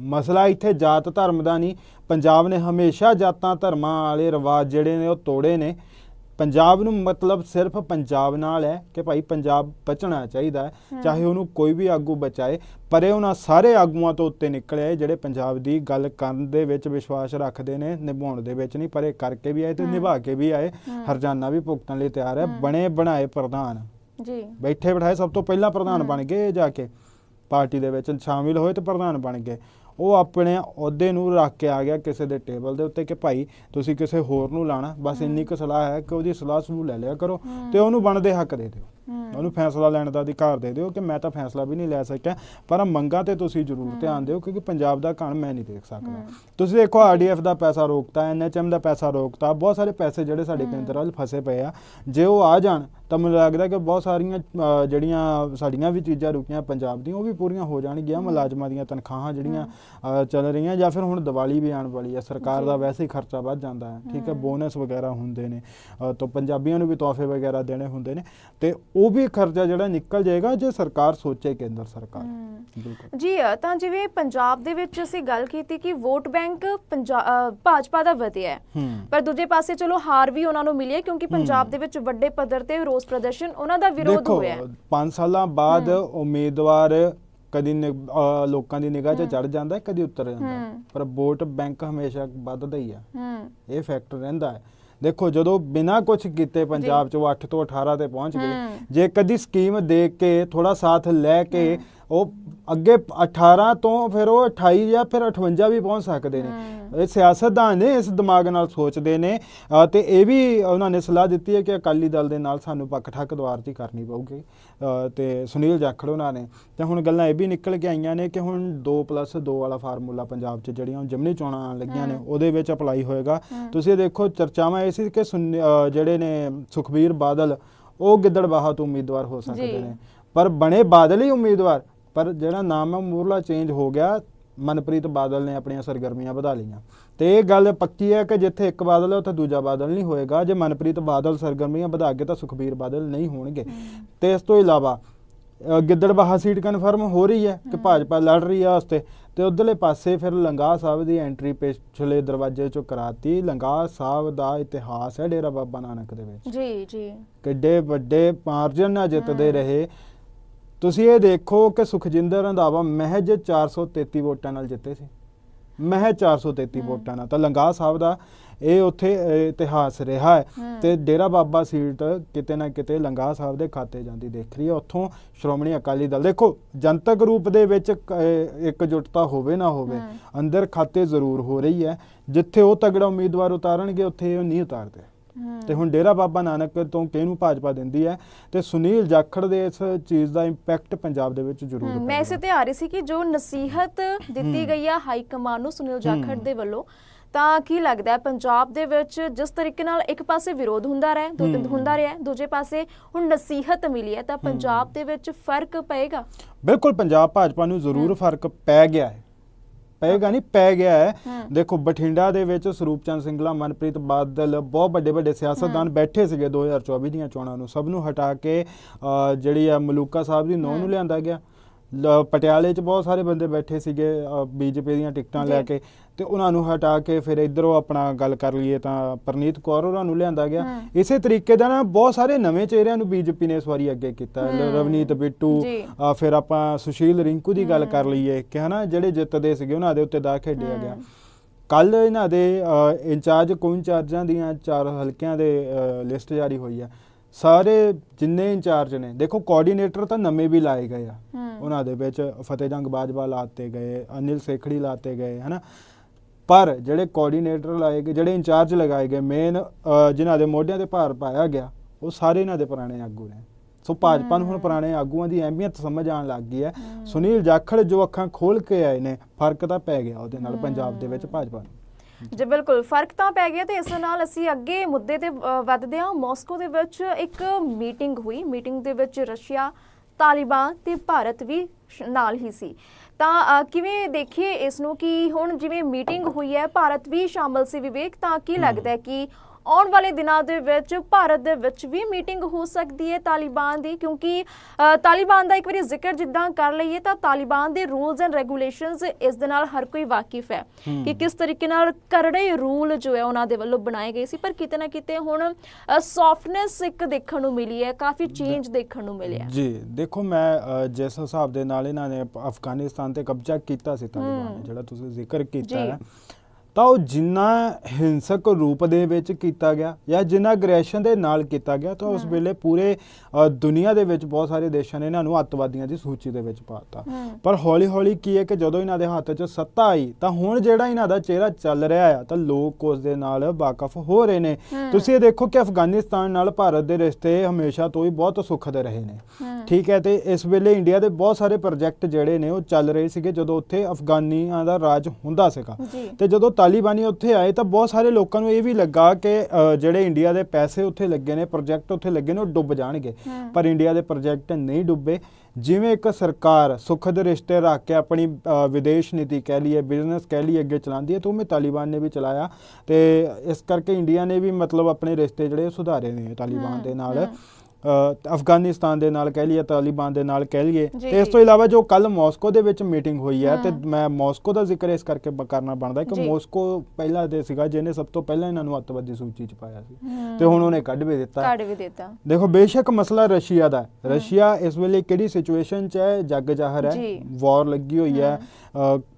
ਮਸਲਾ ਇੱਥੇ ਜਾਤ ਧਰਮ ਦਾ ਨਹੀਂ ਪੰਜਾਬ ਨੇ ਹਮੇਸ਼ਾ ਜਾਤਾਂ ਧਰਮਾਂ ਵਾਲੇ ਰਿਵਾਜ ਜਿਹੜੇ ਨੇ ਉਹ ਤੋੜੇ ਨੇ ਪੰਜਾਬ ਨੂੰ ਮਤਲਬ ਸਿਰਫ ਪੰਜਾਬ ਨਾਲ ਹੈ ਕਿ ਭਾਈ ਪੰਜਾਬ ਬਚਣਾ ਚਾਹੀਦਾ ਹੈ। ਚਾਹੇ ਉਹਨੂੰ ਕੋਈ ਵੀ ਆਗੂ ਬਚਾਏ ਪਰ ਇਹ ਉਹਨਾਂ ਸਾਰੇ ਆਗੂਆਂ ਤੋਂ ਉੱਤੇ ਨਿਕਲਿਆ ਜਿਹੜੇ ਪੰਜਾਬ ਦੀ ਗੱਲ ਕਰਨ ਦੇ ਵਿੱਚ ਵਿਸ਼ਵਾਸ ਰੱਖਦੇ ਨੇ ਨਿਭਾਉਣ ਦੇ ਵਿੱਚ ਨਹੀਂ ਪਰ ਇਹ ਕਰਕੇ ਵੀ ਆਏ ਤੇ। ਨਿਭਾ ਕੇ ਵੀ ਆਏ। ਹਰਜਾਨਾ ਵੀ ਭੁਗਤਣ ਲਈ ਤਿਆਰ ਹੈ। ਬਣੇ ਬਣਾਏ ਪ੍ਰਧਾਨ ਜੀ ਬੈਠੇ ਬਿਠਾਏ ਸਭ ਤੋਂ ਪਹਿਲਾਂ ਪ੍ਰਧਾਨ। ਬਣ ਗਏ ਜਾ ਕੇ ਪਾਰਟੀ ਦੇ ਵਿੱਚ ਸ਼ਾਮਿਲ ਹੋਏ ਤੇ ਪ੍ਰਧਾਨ ਬਣ ਗਏ ਉਹ ਆਪਣੇ ਅਹੁਦੇ ਨੂੰ ਰੱਖ ਕੇ ਆ ਗਿਆ ਕਿਸੇ ਦੇ ਟੇਬਲ ਦੇ ਉੱਤੇ ਕਿ ਭਾਈ ਤੁਸੀਂ ਕਿਸੇ ਹੋਰ ਨੂੰ ਲਾਣਾ ਬਸ। ਇੰਨੀ ਕੁ ਸਲਾਹ ਹੈ ਕਿ ਉਹਦੀ ਸਲਾਹ ਸਲੂਹ ਲੈ ਲਿਆ ਕਰੋ। ਤੇ ਉਹਨੂੰ ਬਣਦੇ ਹੱਕ ਦੇ ਦਿਓ ਉਹਨੂੰ ਫੈਸਲਾ ਲੈਣ ਦਾ ਅਧਿਕਾਰ ਦੇ ਦਿਓ ਕਿ ਮੈਂ ਤਾਂ ਫੈਸਲਾ ਵੀ ਨਹੀਂ ਲੈ ਸਕਿਆ ਪਰ ਮੰਗਾਂ ਤੇ ਤੁਸੀਂ ਜ਼ਰੂਰ। ਧਿਆਨ ਦਿਓ ਕਿਉਂਕਿ ਪੰਜਾਬ ਦਾ ਘਣ ਮੈਂ ਨਹੀਂ ਦੇਖ ਸਕਦਾ। ਤੁਸੀਂ ਦੇਖੋ ਆਰਡੀਐਫ ਦਾ ਪੈਸਾ ਰੋਕਤਾ ਐਨਐਚਐਮ ਦਾ ਪੈਸਾ ਰੋਕਤਾ ਬਹੁਤ ਸਾਰੇ ਪੈਸੇ ਜਿਹੜੇ ਸਾਡੇ। ਕੇਂਦਰ ਵੱਲ ਫਸੇ ਪਏ ਆ ਜੇ ਉਹ ਆ ਜਾਣ ਤਾਂ ਮੈਨੂੰ ਲੱਗਦਾ ਕਿ ਬਹੁਤ ਸਾਰੀਆਂ ਜਿਹੜੀਆਂ ਸਾਡੀਆਂ ਵੀ ਚੀਜ਼ਾਂ ਰੁਕੀਆਂ ਪੰਜਾਬ ਦੀਆਂ ਉਹ ਵੀ ਪੂਰੀਆਂ ਹੋ ਜਾਣਗੀਆਂ। ਮੁਲਾਜ਼ਮਾਂ ਦੀਆਂ ਤਨਖਾਹਾਂ ਜਿਹੜੀਆਂ ਚੱਲ ਰਹੀਆਂ ਜਾਂ ਫਿਰ ਹੁਣ ਦੀਵਾਲੀ ਵੀ ਆਉਣ ਵਾਲੀ ਹੈ ਸਰਕਾਰ। ਦਾ ਵੈਸੇ ਹੀ ਖਰਚਾ ਵੱਧ ਜਾਂਦਾ ਹੈ ਠੀਕ ਹੈ। ਬੋਨਸ ਵਗੈਰਾ ਹੁੰਦੇ ਨੇ ਤਾਂ ਪੰਜਾਬੀਆਂ ਨੂੰ ਵੀ ਤੋਹਫੇ ਵਗੈਰਾ ਦੇਣੇ ਹੁੰਦੇ ਨੇ ਤੇ ਉਹ ਵੀ ਖਰਚਾ ਜਿਹੜਾ ਨਿਕਲ ਜਾਏਗਾ ਜੇ ਸਰਕਾਰ ਸੋਚੇ ਕੇਂਦਰ ਸਰਕਾਰ। ਬਿਲਕੁਲ ਜੀ ਤਾਂ ਜਿਵੇਂ ਪੰਜਾਬ ਦੇ ਵਿੱਚ ਅਸੀਂ ਗੱਲ ਕੀਤੀ ਕਿ ਵੋਟ ਬੈਂਕ ਭਾਜਪਾ ਦਾ ਵਧਿਆ ਹੈ ਪਰ ਦੂਜੇ ਪਾਸੇ ਚਲੋ ਹਾਰ ਵੀ ਉਹਨਾਂ ਨੂੰ ਮਿਲੀ ਹੈ ਕਿਉਂਕਿ ਪੰਜਾਬ। ਦੇ ਵਿੱਚ ਵੱਡੇ ਪੱਧਰ ਤੇ ਰੋਸ ਪ੍ਰਦਰਸ਼ਨ ਉਹਨਾਂ ਦਾ ਵਿਰੋਧ ਹੋਇਆ ਹੈ 5 ਸਾਲਾਂ ਬਾਅਦ। ਉਮੀਦਵਾਰ ਕਦੀ ਲੋਕਾਂ ਦੀ ਨਿਗਾਹ 'ਚ। ਚੜ ਜਾਂਦਾ ਹੈ, ਕਦੀ ਉਤਰ ਜਾਂਦਾ। ਪਰ ਵੋਟ ਬੈਂਕ ਹਮੇਸ਼ਾ ਵੱਧਦਾ ਹੀ ਆ ਇਹ ਫੈਕਟਰ ਰਹਿੰਦਾ ਹੈ ਦੇਖੋ ਜਦੋਂ ਬਿਨਾਂ ਕੁਝ ਕੀਤੇ ਪੰਜਾਬ 'ਚ ਉਹ 8 ਤੋਂ 18 ਤੇ ਪਹੁੰਚ ਗਏ। ਜੇ ਕਦੀ ਸਕੀਮ ਦੇਖ ਕੇ ਥੋੜਾ ਸਾਥ ਲੈ ਕੇ ਉਹ ਅੱਗੇ 18 ਤੋਂ ਫਿਰ ਉਹ 28 ਜਾਂ ਫਿਰ 58 ਵੀ ਪਹੁੰਚ ਸਕਦੇ ਨੇ। ਇਹ ਸਿਆਸਤਦਾਨ ਨੇ ਇਸ ਦਿਮਾਗ ਨਾਲ ਸੋਚਦੇ ਨੇ ਤੇ ਇਹ ਵੀ ਉਹਨਾਂ ਨੇ ਸਲਾਹ ਦਿੱਤੀ ਹੈ ਕਿ ਅਕਾਲੀ ਦਲ ਦੇ ਨਾਲ ਸਾਨੂੰ ਪੱਕ ਠੱਕ ਦੁਆਰ 'ਚ ਹੀ ਕਰਨੀ ਪਊਗੀ ਤੇ ਸੁਨੀਲ ਜਾਖੜ ਉਹਨਾਂ ਨੇ ਤੇ ਹੁਣ ਗੱਲਾਂ ਇਹ ਵੀ ਨਿਕਲ ਕੇ ਆਈਆਂ ਨੇ ਕਿ ਹੁਣ 2+2 ਵਾਲਾ ਫਾਰਮੂਲਾ ਪੰਜਾਬ 'ਚ ਜਿਹੜੀਆਂ ਜਿਮਨੀ ਚੋਣਾਂ ਆਉਣ ਲੱਗੀਆਂ ਨੇ। ਉਹਦੇ ਵਿੱਚ ਅਪਲਾਈ ਹੋਏਗਾ। ਤੁਸੀਂ ਦੇਖੋ ਚਰਚਾਵਾਂ ਇਹ ਸੀ ਕਿ ਜਿਹੜੇ ਨੇ ਸੁਖਬੀਰ ਬਾਦਲ ਉਹ ਗਿੱਦੜਬਾਹਾ ਤੋਂ ਉਮੀਦਵਾਰ ਹੋ ਸਕਦੇ। ਨੇ ਪਰ ਬਣੇ ਬਾਦਲ ਹੀ ਉਮੀਦਵਾਰ ਪਰ ਜਿਹੜਾ ਨਾਮ ਹੈ ਮੂਰਲਾ ਚੇਂਜ ਹੋ ਗਿਆ। ਮਨਪ੍ਰੀਤ ਬਾਦਲ ਨੇ ਆਪਣੀਆਂ ਸਰਗਰਮੀਆਂ ਵਧਾ ਲਈਆਂ। ਤੇ ਇਹ ਗੱਲ ਪੱਕੀ ਹੈ ਕਿ ਜਿੱਥੇ ਇੱਕ ਬਾਦਲ ਹੈ ਉੱਥੇ ਦੂਜਾ ਬਾਦਲ ਨਹੀਂ ਹੋਏਗਾ। ਜੇ ਮਨਪ੍ਰੀਤ ਬਾਦਲ ਸਰਗਰਮੀਆਂ ਵਧਾ ਕੇ ਤਾਂ ਸੁਖਬੀਰ ਬਾਦਲ ਨਹੀਂ ਹੋਣਗੇ। ਤੇ ਇਸ ਤੋਂ ਇਲਾਵਾ ਗਿੱਦੜਬਾਹਾ ਸੀਟ ਕਨਫਰਮ ਹੋ ਰਹੀ ਹੈ ਕਿ। ਭਾਜਪਾ ਲੜ ਰਹੀ ਹੈ ਉਸ ਤੇ। ਉਧਰਲੇ ਪਾਸੇ ਫਿਰ ਲੰਗਾ ਸਾਹਿਬ ਦੀ ਐਂਟਰੀ ਪਿਛਲੇ ਦਰਵਾਜ਼ੇ ਚੋਂ ਕਰਾਤੀ। ਲੰਗਾ ਸਾਹਿਬ ਦਾ ਇਤਿਹਾਸ ਹੈ ਡੇਰਾ ਬਾਬਾ ਨਾਨਕ ਦੇ ਵਿੱਚ। ਜੀ ਜੀ। ਕਿੱਡੇ ਵੱਡੇ ਮਾਰਜਨ ਨਾਲ ਜਿੱਤਦੇ। ਰਹੇ। ਤੁਸੀਂ ਇਹ ਦੇਖੋ ਕਿ ਸੁਖਜਿੰਦਰ ਰੰਧਾਵਾ ਮਹਿਜ 433 ਵੋਟਾਂ ਨਾਲ ਜਿੱਤੇ ਸੀ ਮਹਿ 433 ਵੋਟਾਂ ਨਾਲ ਤਾਂ ਲੰਗਾ ਸਾਹਿਬ ਦਾ ਇਹ ਉੱਥੇ ਇਤਿਹਾਸ ਰਿਹਾ ਹੈ। ਤੇ ਡੇਰਾ ਬਾਬਾ ਸੀਟ ਕਿਤੇ ਨਾ ਕਿਤੇ ਲੰਗਾ ਸਾਹਿਬ ਦੇ ਖਾਤੇ ਜਾਂਦੀ ਦੇਖ ਰਹੀ ਹੈ ਉੱਥੋਂ ਸ਼੍ਰੋਮਣੀ ਅਕਾਲੀ ਦਲ ਦੇਖੋ ਜਨਤਕ ਰੂਪ ਦੇ ਵਿੱਚ ਕ- ਅ, ਇੱਕਜੁੱਟਤਾ ਹੋਵੇ ਨਾ ਹੋਵੇ। ਅੰਦਰ ਖਾਤੇ ਜ਼ਰੂਰ ਹੋ ਰਹੀ ਹੈ ਜਿੱਥੇ ਉਹ ਤਗੜਾ ਉਮੀਦਵਾਰ ਉਤਾਰਨਗੇ ਉੱਥੇ ਉਹ ਨਹੀਂ ਉਤਾਰਦੇ। ਤੇ ਹੁਣ ਡੇਰਾ ਬਾਬਾ ਨਾਨਕ ਤੋਂ ਕਿਹਨੂੰ ਭਾਜਪਾ ਦਿੰਦੀ ਹੈ ਤੇ ਸੁਨੀਲ ਜਾਖੜ ਦੇ ਇਸ ਚੀਜ਼ ਦਾ ਇੰਪੈਕਟ ਪੰਜਾਬ ਦੇ ਵਿੱਚ ਜ਼ਰੂਰ ਹਮ, ਮੈਂ ਇਸੇ। ਤੇ ਆ ਰਹੀ ਸੀ ਕਿ ਜੋ ਨਸੀਹਤ ਦਿੱਤੀ। ਗਈ ਆ ਹਾਈ ਕਮਾਨ ਨੂੰ ਸੁਨੀਲ ਜਾਖੜ। ਦੇ ਵੱਲੋਂ ਤਾਂ ਕੀ ਲੱਗਦਾ ਹੈ ਪੰਜਾਬ ਦੇ ਵਿੱਚ ਜਿਸ ਤਰੀਕੇ ਨਾਲ ਇੱਕ ਪਾਸੇ ਵਿਰੋਧ ਹੁੰਦਾ ਰਿਹਾ ਦੋ ਹਮ। ਹੁੰਦਾ ਰਿਹਾ ਦੂਜੇ ਪਾਸੇ ਹੁਣ ਨਸੀਹਤ ਮਿਲੀ ਹੈ ਤਾਂ ਪੰਜਾਬ ਦੇ ਵਿੱਚ ਫ਼ਰਕ ਪਏਗਾ ਬਿਲਕੁਲ ਪੰਜਾਬ ਭਾਜਪਾ ਨੂੰ ਜ਼ਰੂਰ। ਫ਼ਰਕ ਪੈ ਗਿਆ ਹੈ ਪਏਗਾ ਨਹੀਂ ਪੈ ਗਿਆ ਹੈ। ਦੇਖੋ ਬਠਿੰਡਾ ਦੇ ਵਿੱਚ ਸਰੂਪ ਚੰਦ ਸਿੰਗਲਾ ਮਨਪ੍ਰੀਤ ਬਾਦਲ ਬਹੁਤ ਵੱਡੇ ਵੱਡੇ ਸਿਆਸਤਦਾਨ ਬੈਠੇ ਸੀਗੇ 2024 ਦੀਆਂ ਚੋਣਾਂ ਨੂੰ ਸਭ ਨੂੰ ਹਟਾ ਕੇ ਜਿਹੜੀ ਆ ਮਲੂਕਾ ਸਾਹਿਬ ਦੀ ਨੌਂ ਨੂੰ। ਲਿਆਂਦਾ ਗਿਆ ਪਟਿਆਲੇ 'ਚ ਬਹੁਤ ਸਾਰੇ ਬੰਦੇ ਬੈਠੇ ਸੀਗੇ ਬੀਜੇਪੀ ਦੀਆਂ ਟਿਕਟਾਂ ਲੈ। ਕੇ ਤੇ ਉਹਨਾਂ ਨੂੰ ਹਟਾ ਕੇ ਫਿਰ ਇਧਰੋਂ ਆਪਣਾ ਗੱਲ ਕਰ ਲਈਏ ਤਾਂ ਪ੍ਰਨੀਤ ਕੌਰ ਉਹਨਾਂ ਨੂੰ ਲਿਆਂਦਾ ਗਿਆ। ਇਸੇ ਤਰੀਕੇ ਦਾ ਨਾ ਬਹੁਤ ਸਾਰੇ ਨਵੇਂ ਚਿਹਰਿਆਂ ਨੂੰ ਬੀਜੇਪੀ ਨੇ ਇਸ ਵਾਰੀ ਅੱਗੇ ਕੀਤਾ। ਰਵਨੀਤ ਬਿੱਟੂ ਫਿਰ ਆਪਾਂ ਸੁਸ਼ੀਲ ਰਿੰਕੂ ਦੀ ਗੱਲ ਕਰ। ਲਈਏ ਕਿ ਹਨਾ ਜਿਹੜੇ ਜਿੱਤਦੇ ਸੀਗੇ ਉਹਨਾਂ ਦੇ ਉੱਤੇ ਦਾ ਖੇਡਿਆ ਗਿਆ। ਕੱਲ ਇਹਨਾਂ ਦੇ ਇੰਚਾਰਜ ਕੋ ਇੰਚਾਰਜਾਂ ਦੀਆਂ ਚਾਰ ਹਲਕਿਆਂ ਦੇ ਲਿਸਟ ਜਾਰੀ ਹੋਈ ਆ ਸਾਰੇ ਜਿੰਨੇ ਇੰਚਾਰਜ ਨੇ ਦੇਖੋ ਕੋਆਰਡੀਨੇਟਰ ਤਾਂ ਨਵੇਂ ਵੀ ਲਾਏ ਗਏ ਆ। ਉਹਨਾਂ ਦੇ ਵਿੱਚ ਫਤਿਹ ਜੰਗ ਬਾਜਵਾ ਲਾਤੇ ਗਏ ਅਨਿਲ ਸੇਖੜੀ ਲਾਤੇ ਗਏ ਹਨਾ ਪਰ ਜਿਹੜੇ ਕੋਆਰਡੀਨੇਟਰ ਲਾਏ ਗਏ ਜਿਹੜੇ ਇੰਚਾਰਜ ਲਗਾਏ ਗਏ ਮੇਨ ਜਿਨ੍ਹਾਂ ਦੇ ਮੋਢਿਆਂ ਤੇ ਭਾਰ ਪਾਇਆ ਗਿਆ ਉਹ ਸਾਰੇ ਇਹਨਾਂ ਦੇ ਪੁਰਾਣੇ ਆਗੂ ਨੇ ਸੋ ਭਾਜਪਾ ਨੂੰ ਹੁਣ। ਪੁਰਾਣੇ ਆਗੂਆਂ ਦੀ ਅਹਿਮੀਅਤ ਸਮਝ ਆਉਣ ਲੱਗ ਗਈ ਹੈ। ਸੁਨੀਲ ਜਾਖੜ ਜੋ ਅੱਖਾਂ ਖੋਲ ਕੇ ਆਏ ਨੇ ਫ਼ਰਕ ਤਾਂ ਪੈ ਗਿਆ ਉਹਦੇ ਨਾਲ। ਪੰਜਾਬ ਦੇ ਵਿੱਚ ਭਾਜਪਾ ਨੂੰ ਜੀ ਬਿਲਕੁਲ ਫ਼ਰਕ ਤਾਂ ਪੈ ਗਿਆ ਤੇ ਇਸ ਨਾਲ ਅਸੀਂ ਅੱਗੇ ਮੁੱਦੇ ਤੇ ਵੱਧਦੇ ਹਾਂ ਮਾਸਕੋ ਦੇ ਵਿੱਚ ਇੱਕ ਮੀਟਿੰਗ ਹੋਈ ਮੀਟਿੰਗ ਦੇ ਵਿੱਚ ਰਸ਼ੀਆ ਤਾਲਿਬਾਨ ਤੇ ਭਾਰਤ ਵੀ ਨਾਲ ਹੀ ਸੀ ਤਾਂ ਕਿਵੇਂ ਦੇਖੀਏ ਇਸ ਨੂੰ ਕਿ ਹੁਣ ਜਿਵੇਂ ਮੀਟਿੰਗ ਹੋਈ ਹੈ ਭਾਰਤ ਵੀ ਸ਼ਾਮਲ ਸੀ ਵਿਵੇਕ ਤਾਂ ਕੀ ਲੱਗਦਾ ਹੈ। ਕਿ ਆਉਣ ਵਾਲੇ ਦਿਨਾਂ ਦੇ ਵਿੱਚ ਭਾਰਤ ਦੇ ਵਿੱਚ ਵੀ ਮੀਟਿੰਗ ਹੋ ਸਕਦੀ ਹੈ ਤਾਲਿਬਾਨ ਦੀ ਕਿਉਂਕਿ ਤਾਲਿਬਾਨ ਦਾ ਇੱਕ ਵਾਰੀ ਜ਼ਿਕਰ ਜਿੱਦਾਂ ਕਰ ਲਈਏ ਤਾਂ ਤਾਲਿਬਾਨ ਦੇ ਰੂਲਸ ਐਂਡ ਰੈਗੂਲੇਸ਼ਨਸ ਇਸ ਦੇ ਨਾਲ ਹਰ ਕੋਈ ਵਾਕਿਫ ਹੈ। ਕਿ ਕਿਸ ਤਰੀਕੇ ਨਾਲ ਕਰੜੇ ਰੂਲ ਜੋ ਹੈ ਉਹਨਾਂ ਦੇ ਵੱਲੋਂ ਬਣਾਏ ਗਏ ਸੀ ਪਰ ਕਿਤੇ ਨਾ ਕਿਤੇ ਹੁਣ ਸੌਫਟਨੈਸ ਇੱਕ ਦੇਖਣ ਨੂੰ ਮਿਲੀ ਹੈ ਕਾਫੀ ਚੇਂਜ ਦੇਖਣ ਨੂੰ ਮਿਲਿਆ ਜੀ ਦੇਖੋ ਮੈਂ ਜਿਸ ਹਿਸਾਬ ਦੇ ਨਾਲ ਇਹਨਾਂ ਨੇ ਅਫ- ਅਫਗਾਨਿਸਤਾਨ ਤੇ ਕਬਜ਼ਾ ਕੀਤਾ ਸੀ ਤਾਲਿਬਾਨ ਨੇ। ਜਿਹੜਾ ਤੁਸੀਂ ਜ਼ਿਕਰ ਕੀਤਾ। ਹੈ ਤਾਂ ਉਹ ਜਿੰਨਾ ਹਿੰਸਕ ਰੂਪ ਦੇ ਵਿੱਚ ਕੀਤਾ ਗਿਆ ਜਾਂ ਜਿੰਨਾ ਅਗਰੈਸ਼ਨ ਦੇ ਨਾਲ ਕੀਤਾ ਗਿਆ ਤਾਂ ਉਸ। ਵੇਲੇ ਪੂਰੇ ਦੁਨੀਆ ਦੇ ਵਿੱਚ ਬਹੁਤ ਸਾਰੇ ਦੇਸ਼ਾਂ ਨੇ ਇਹਨਾਂ ਨੂੰ ਅੱਤਵਾਦੀਆਂ ਦੀ ਸੂਚੀ ਦੇ ਵਿੱਚ ਪਾਤਾ। ਪਰ ਹੌਲੀ ਹੌਲੀ ਕੀ ਹੈ ਕਿ ਜਦੋਂ ਇਹਨਾਂ ਦੇ ਹੱਥ 'ਚ ਸੱਤਾ ਆਈ ਤਾਂ ਹੁਣ ਜਿਹੜਾ ਇਹਨਾਂ ਦਾ ਚਿਹਰਾ ਚੱਲ ਰਿਹਾ ਆ ਤਾਂ ਲੋਕ ਉਸ ਦੇ ਨਾਲ ਵਾਕਫ ਹੋ ਰਹੇ ਨੇ। ਤੁਸੀਂ ਇਹ ਦੇਖੋ ਕਿ ਅਫਗਾਨਿਸਤਾਨ ਨਾਲ ਭਾਰਤ ਦੇ ਰਿਸ਼ਤੇ ਹਮੇਸ਼ਾ ਤੋਂ ਹੀ ਬਹੁਤ ਸੁਖਦ ਰਹੇ ਨੇ। ਠੀਕ ਹੈ ਤੇ ਇਸ ਵੇਲੇ ਇੰਡੀਆ ਦੇ ਬਹੁਤ ਸਾਰੇ ਪ੍ਰੋਜੈਕਟ ਜਿਹੜੇ ਨੇ ਉਹ ਚੱਲ ਰਹੇ ਸੀਗੇ ਜਦੋਂ ਉੱਥੇ ਅਫਗਾਨੀਆਂ ਦਾ ਰਾਜ ਹੁੰਦਾ ਸੀਗਾ ਤੇ ਜਦੋਂ ਤਾਲਿਬਾਨੀ ਉੱਥੇ ਆਏ ਤਾਂ ਬਹੁਤ ਸਾਰੇ ਲੋਕਾਂ ਨੂੰ ਇਹ ਵੀ ਲੱਗਾ ਕਿ ਜਿਹੜੇ ਇੰਡੀਆ ਦੇ ਪੈਸੇ ਉੱਥੇ ਲੱਗੇ ਨੇ ਪ੍ਰੋਜੈਕਟ ਉੱਥੇ ਲੱਗੇ ਨੇ ਉਹ ਡੁੱਬ ਜਾਣਗੇ। ਪਰ ਇੰਡੀਆ ਦੇ ਪ੍ਰੋਜੈਕਟ ਨਹੀਂ ਡੁੱਬੇ। ਜਿਵੇਂ ਇੱਕ ਸਰਕਾਰ ਸੁਖਦ ਰਿਸ਼ਤੇ ਰੱਖ ਕੇ ਆਪਣੀ ਵਿਦੇਸ਼ ਨੀਤੀ ਕਹਿ ਲਈਏ ਬਿਜ਼ਨਸ ਕਹਿ ਲਈਏ ਅੱਗੇ ਚਲਾਉਂਦੀ ਹੈ ਤਾਂ ਉਵੇਂ ਤਾਲਿਬਾਨ ਨੇ ਵੀ ਚਲਾਇਆ। ਤੇ ਇਸ ਕਰਕੇ ਇੰਡੀਆ ਨੇ ਵੀ ਮਤਲਬ ਆਪਣੇ ਰਿਸ਼ਤੇ ਜਿਹੜੇ ਸੁਧਾਰੇ ਨੇ ਤਾਲਿਬਾਨ ਦੇ ਨਾਲ। ਅਫਗਾਨਿਸਤਾਨ ਦੇ ਨਾਲ ਕਹਿ ਲਈਏ ਤਾਲਿਬਾਨ ਦੇ ਨਾਲ ਕਹਿ ਲਈਏ ਤੇ ਇਸ। ਤੋਂ ਇਲਾਵਾ ਜੋ ਕੱਲ ਮਾਸਕੋ ਦੇ ਵਿੱਚ ਮੀਟਿੰਗ ਹੋਈ ਹੈ ਤੇ। ਮੈਂ ਮਾਸਕੋ ਦਾ ਜ਼ਿਕਰ ਇਸ ਕਰਕੇ ਕਰਨਾ ਬਣਦਾ ਕਿ। ਮਾਸਕੋ ਪਹਿਲਾ ਦੇ ਸੀਗਾ ਜਿਹਨੇ ਸਭ ਤੋਂ ਪਹਿਲਾਂ ਇਹਨਾਂ ਨੂੰ ਅੱਤਵਾਦੀ ਸੂਚੀ 'ਚ ਪਾਇਆ ਸੀ। ਤੇ ਹੁਣ ਉਹਨੇ ਕੱਢ ਵੀ ਦਿੱਤਾ ਕਾਰਡ ਵੀ ਦਿੱਤਾ ਦੇਖੋ ਬੇਸ਼ੱਕ ਮਸਲਾ ਰਸ਼ੀਆ ਦਾ। ਰਸ਼ੀਆ ਇਸ ਵੇਲੇ ਕਿਹੜੀ ਸਿਚੁਏਸ਼ਨ 'ਚ ਹੈ ਜੱਗ ਜ਼ਾਹਰ ਹੈ। ਵਾਰ ਲੱਗੀ ਹੋਈ ਹੈ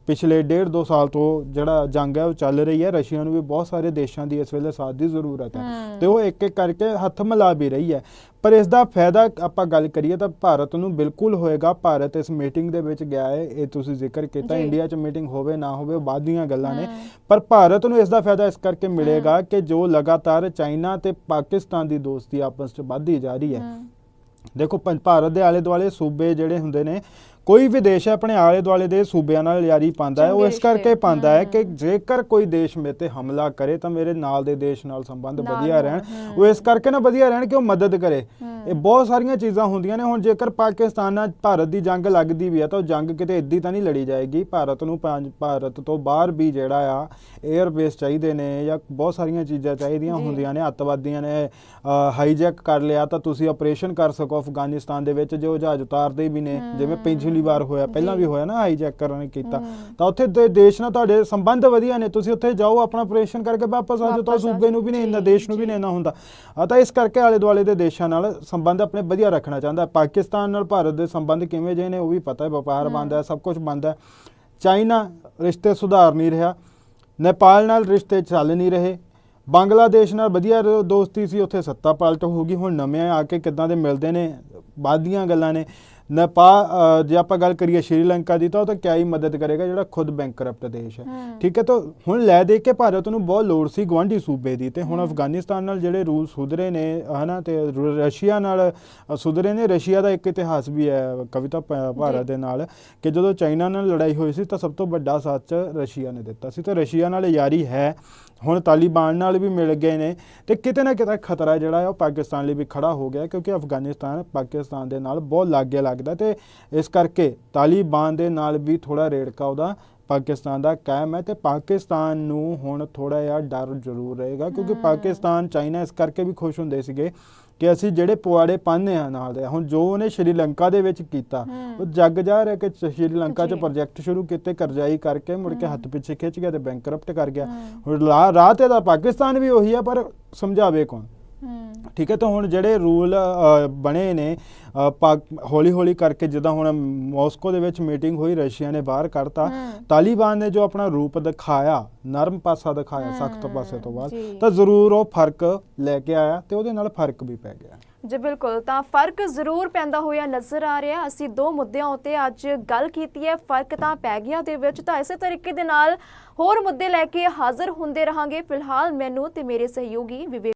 ਪਿਛਲੇ ਡੇਢ ਦੋ ਸਾਲ ਤੋਂ ਜਿਹੜਾ ਜੰਗ ਹੈ ਉਹ ਚੱਲ ਰਹੀ ਹੈ ਰਸ਼ੀਆ ਨੂੰ ਵੀ ਬਹੁਤ ਸਾਰੇ ਦੇਸ਼ਾਂ ਦੀ ਇਸ ਵੇਲੇ ਸਾਥ ਦੀ ਜ਼ਰੂਰਤ ਹੈ। ਤੇ ਉਹ ਇੱਕ ਇੱਕ ਕਰਕੇ ਹੱਥ ਮਿਲਾ ਵੀ ਰਹੀ ਹੈ ਪਰ ਇਸ ਦਾ ਫਾਇਦਾ ਆਪਾਂ ਗੱਲ ਕਰੀਏ ਤਾਂ ਭਾਰਤ ਨੂੰ ਬਿਲਕੁਲ ਹੋਏਗਾ ਭਾਰਤ ਇਸ ਮੀਟਿੰਗ ਦੇ ਵਿੱਚ ਗਿਆ ਹੈ ਇਹ ਤੁਸੀਂ ਜ਼ਿਕਰ ਕੀਤਾ। ਇੰਡੀਆ 'ਚ ਮੀਟਿੰਗ ਹੋਵੇ ਨਾ ਹੋਵੇ ਬਾਅਦ ਦੀਆਂ ਗੱਲਾਂ ਨੇ। ਪਰ ਭਾਰਤ ਨੂੰ ਇਸ ਦਾ ਫਾਇਦਾ ਇਸ ਕਰਕੇ ਮਿਲੇਗਾ ਕਿ ਜੋ ਲਗਾਤਾਰ ਚਾਈਨਾ ਤੇ ਪਾਕਿਸਤਾਨ ਦੀ ਦੋਸਤੀ ਆਪਸ 'ਚ ਵੱਧਦੀ ਜਾ ਰਹੀ ਹੈ। ਦੇਖੋ ਭਾਰਤ ਦੇ ਆਲੇ ਦੁਆਲੇ ਸੂਬੇ ਜਿਹੜੇ ਹੁੰਦੇ ਨੇ ਕੋਈ ਵੀ ਦੇਸ਼ ਆਪਣੇ ਆਲੇ ਦੁਆਲੇ ਦੇ ਸੂਬਿਆਂ ਨਾਲ ਯਾਰੀ ਪਾਉਂਦਾ ਹੈ ਉਹ ਇਸ ਕਰਕੇ ਪਾਉਂਦਾ ਹੈ ਕਿ। ਜੇਕਰ ਕੋਈ ਦੇਸ਼ ਮੇਰੇ ਤੇ ਹਮਲਾ ਕਰੇ ਤਾਂ ਮੇਰੇ ਨਾਲ ਦੇ ਦੇਸ਼ ਨਾਲ ਸੰਬੰਧ ਵਧੀਆ ਹੋਣ, ਰਹਿਣ। ਉਹ ਇਸ ਕਰਕੇ ਨਾ ਵਧੀਆ ਰਹਿਣ ਕਿ ਉਹ ਮਦਦ ਕਰੇ। ਇਹ ਬਹੁਤ ਸਾਰੀਆਂ ਚੀਜ਼ਾਂ ਹੁੰਦੀਆਂ ਨੇ ਹੁਣ ਜੇਕਰ ਪਾਕਿਸਤਾਨ ਨਾਲ ਭਾਰਤ ਦੀ ਜੰਗ ਲੱਗਦੀ ਵੀ ਹੈ ਤਾਂ ਉਹ ਜੰਗ ਕਿਤੇ ਇੱਦੀ ਤਾਂ ਨਹੀਂ ਲੜੀ ਜਾਏਗੀ ਭਾਰਤ ਨੂੰ ਪੰਜ- ਭਾਰਤ ਤੋਂ ਬਾਹਰ ਵੀ ਜਿਹੜਾ ਆ 에ਅਰ ਬੇਸ ਚਾਹੀਦੇ ਨੇ ਜਾਂ ਬਹੁਤ ਸਾਰੀਆਂ ਚੀਜ਼ਾਂ ਚਾਹੀਦੀਆਂ। ਹੁੰਦੀਆਂ ਨੇ ਅੱਤਵਾਦੀਆਂ ਨੇ ਹਾਈਜੈਕ ਕਰ ਲਿਆ ਤਾਂ ਤੁਸੀਂ ਆਪਰੇਸ਼ਨ ਕਰ ਸਕੋ ਅਫਗਾਨਿਸਤਾਨ ਦੇ ਵਿੱਚ ਜੋ ਜਹਾਜ਼ ਉਤਾਰਦੇ ਵੀ ਨੇ। ਜਿਵੇਂ ਪਿਛਲੀ ਵਾਰ ਹੋਇਆ ਪਹਿਲਾਂ। ਵੀ ਹੋਇਆ ਨਾ ਹਾਈਜੈਕ ਕਰਨ ਨੇ ਕੀਤਾ। ਤਾਂ ਉੱਥੇ ਦੇ ਦੇਸ਼ ਨਾਲ ਤੁਹਾਡੇ ਸੰਬੰਧ ਵਧੀਆ ਨੇ ਤੁਸੀਂ ਉੱਥੇ ਜਾਓ ਆਪਣਾ ਆਪਰੇਸ਼ਨ ਕਰਕੇ ਵਾਪਸ ਆ ਜਾਓ ਤਾਂ ਸੂਬੇ ਨੂੰ ਵੀ ਨਹੀਂ ਇੰਨਾ ਦੇਸ਼ ਨੂੰ ਵੀ। ਨਹੀਂ ਇੰਨਾ ਹੁੰਦਾ। ਆ ਤਾਂ ਇਸ ਕਰਕੇ ਆਲੇ ਦੁਆਲੇ ਦੇ ਦੇਸ਼ਾਂ ਨਾਲ ਸੰਬੰਧ ਆਪਣੇ ਵਧੀਆ ਰੱਖਣਾ ਚਾਹੁੰਦਾ। ਪਾਕਿਸਤਾਨ ਨਾਲ ਭਾਰਤ ਦੇ ਸੰਬੰਧ ਕਿਵੇਂ ਜੇ ਨੇ ਉਹ ਵੀ ਪਤਾ ਹੈ ਵਪਾਰ। ਬੰਦ ਹੈ ਸਭ ਕੁਝ ਬੰਦ ਹੈ। ਚਾਈਨਾ ਰਿਸ਼ਤੇ ਸੁਧਾਰ ਨਹੀਂ ਰਿਹਾ। ਨੇਪਾਲ ਨਾਲ ਰਿਸ਼ਤੇ ਚੱਲ ਨਹੀਂ ਰਹੇ। ਬੰਗਲਾਦੇਸ਼ ਨਾਲ ਵਧੀਆ ਦੋਸਤੀ ਸੀ ਉੱਥੇ ਸੱਤਾ ਪਲਟ ਹੋ ਗਈ। ਹੁਣ ਨਵੇਂ ਆ ਕੇ ਕਿੱਦਾਂ ਦੇ ਮਿਲਦੇ ਨੇ ਬਾਅਦ ਦੀਆਂ ਗੱਲਾਂ ਨੇ। ਨੇਪਾਲ ਜੇ ਆਪਾਂ ਗੱਲ ਕਰੀਏ ਸ਼੍ਰੀਲੰਕਾ ਦੀ ਤਾਂ ਉਹ ਤਾਂ ਕਿਆ ਹੀ ਮਦਦ ਕਰੇਗਾ ਜਿਹੜਾ ਖੁਦ ਬੈਂਕਰਪਟ ਦੇਸ਼ ਹੈ। ਠੀਕ ਹੈ ਤਾਂ ਹੁਣ ਲੈ ਦੇ ਕੇ ਭਾਰਤ ਨੂੰ ਬਹੁਤ ਲੋੜ ਸੀ ਗਵਾਂਢੀ ਸੂਬੇ ਦੀ ਤੇ ਹੁਣ ਅਫਗਾਨਿਸਤਾਨ ਨਾਲ ਜਿਹੜੇ ਰੂਲ ਸੁਧਰੇ ਨੇ ਹਨਾ ਤੇ ਰਸ਼ੀਆ ਨਾਲ ਸੁਧਰੇ ਨੇ। ਰਸ਼ੀਆ ਦਾ ਇੱਕ ਇਤਿਹਾਸ ਵੀ ਹੈ ਕਵਿਤਾ ਭਾਰਤ ਦੇ ਨਾਲ ਕਿ ਜਦੋਂ ਚਾਈਨਾ ਨਾਲ ਲੜਾਈ ਹੋਈ ਸੀ ਤਾਂ ਸਭ ਤੋਂ ਵੱਡਾ ਸਾਥ ਰਸ਼ੀਆ ਨੇ ਦਿੱਤਾ ਸੀ। ਤੇ ਰਸ਼ੀਆ ਨਾਲ ਯਾਰੀ ਹੈ ਹੁਣ ਤਾਲਿਬਾਨ ਨਾਲ ਵੀ ਮਿਲ ਗਏ ਨੇ ਤੇ ਕਿਤੇ ਨਾ ਕਿਤੇ ਖਤਰਾ ਜਿਹੜਾ ਹੈ ਉਹ ਪਾਕਿਸਤਾਨ ਲਈ ਵੀ ਖੜਾ ਹੋ ਗਿਆ ਕਿਉਂਕਿ ਅਫਗਾਨਿਸਤਾਨ ਪਾਕਿਸਤਾਨ ਦੇ ਨਾਲ ਬਹੁਤ ਲਾਗੇ ਲੱਗਦਾ ਤੇ ਇਸ ਕਰਕੇ ਤਾਲਿਬਾਨ ਦੇ ਨਾਲ ਵੀ ਥੋੜਾ ਰੇੜਕਾ ਉਹਦਾ ਪਾਕਿਸਤਾਨ ਦਾ ਕਾਇਮ ਹੈ ਤੇ ਪਾਕਿਸਤਾਨ ਨੂੰ ਹੁਣ ਥੋੜਾ ਜਿਹਾ ਡਰ ਜ਼ਰੂਰ ਰਹੇਗਾ ਕਿਉਂਕਿ ਪਾਕਿਸਤਾਨ ਚਾਈਨਾ ਇਸ ਕਰਕੇ ਵੀ ਖੁਸ਼ ਹੁੰਦੇ ਸੀਗੇ ਕਿ ਅਸੀਂ ਜਿਹੜੇ ਪੁਆੜੇ ਪਾਉਂਦੇ ਆ ਨਾਲ ਦੇ ਹੁਣ ਜੋ ਉਹਨੇ ਸ਼੍ਰੀਲੰਕਾ ਦੇ ਵਿੱਚ ਕੀਤਾ। ਉਹ ਜੱਗ ਜਾ ਰਿਹਾ ਕਿ ਸ਼੍ਰੀਲੰਕਾ 'ਚ। ਪ੍ਰੋਜੈਕਟ ਸ਼ੁਰੂ ਕੀਤੇ ਕਰਜ਼ਾਈ ਕਰਕੇ ਮੁੜ ਕੇ ਹੱਥ ਪਿੱਛੇ ਖਿੱਚ ਗਿਆ ਤੇ ਬੈਂਕਰਪਟ ਕਰ ਗਿਆ। ਹੁਣ ਰਾਹ ਤੇ ਤਾਂ ਪਾਕਿਸਤਾਨ ਵੀ ਉਹੀ ਆ ਪਰ ਸਮਝਾਵੇ ਕੌਣ ਠੀਕ ਹੈ ਤਾਂ ਹੁਣ ਜਿਹੜੇ ਰੂਲ ਬਣੇ ਨੇ ਹੌਲੀ ਹੌਲੀ ਕਰਕੇ ਜਿੱਦਾਂ ਹੁਣ ਮਾਸਕੋ ਦੇ ਵਿੱਚ ਮੀਟਿੰਗ ਹੋਈ ਰਸ਼ੀਆ ਨੇ ਬਾਹਰ ਹਮ। ਤਾਲਿਬਾਨ ਨੇ ਜੋ ਆਪਣਾ ਰੂਪ ਦਿਖਾਇਆ ਨਰਮ ਪਾਸਾ ਦਿਖਾਇਆ ਸਖਤ ਪਾਸੇ ਤੋਂ ਬਾਅਦ। ਤਾਂ ਜ਼ਰੂਰ ਉਹ ਫ਼ਰਕ ਲੈ ਕੇ ਆਇਆ ਤੇ ਉਹਦੇ ਨਾਲ ਫ਼ਰਕ ਵੀ ਪੈ ਗਿਆ। ਜੀ ਬਿਲਕੁਲ। ਤਾਂ ਫ਼ਰਕ ਜ਼ਰੂਰ ਪੈਂਦਾ ਹੋਇਆ ਨਜ਼ਰ ਆ ਰਿਹਾ। ਅਸੀਂ ਦੋ ਮੁੱਦਿਆਂ ਉੱਤੇ ਅੱਜ ਗੱਲ ਕੀਤੀ ਹੈ। ਫ਼ਰਕ ਤਾਂ ਪੈ ਗਿਆ ਦੇ ਵਿੱਚ ਤਾਂ ਇਸੇ ਤਰੀਕੇ ਦੇ ਨਾਲ ਹੋਰ ਮੁੱਦੇ ਲੈ ਕੇ ਹਾਜ਼ਰ ਹੁੰਦੇ ਰਹਾਂਗੇ। ਫਿਲਹਾਲ ਮੈਨੂੰ ਤੇ ਮੇਰੇ ਸਹਿਯੋਗੀ ਵਿਵੇਕ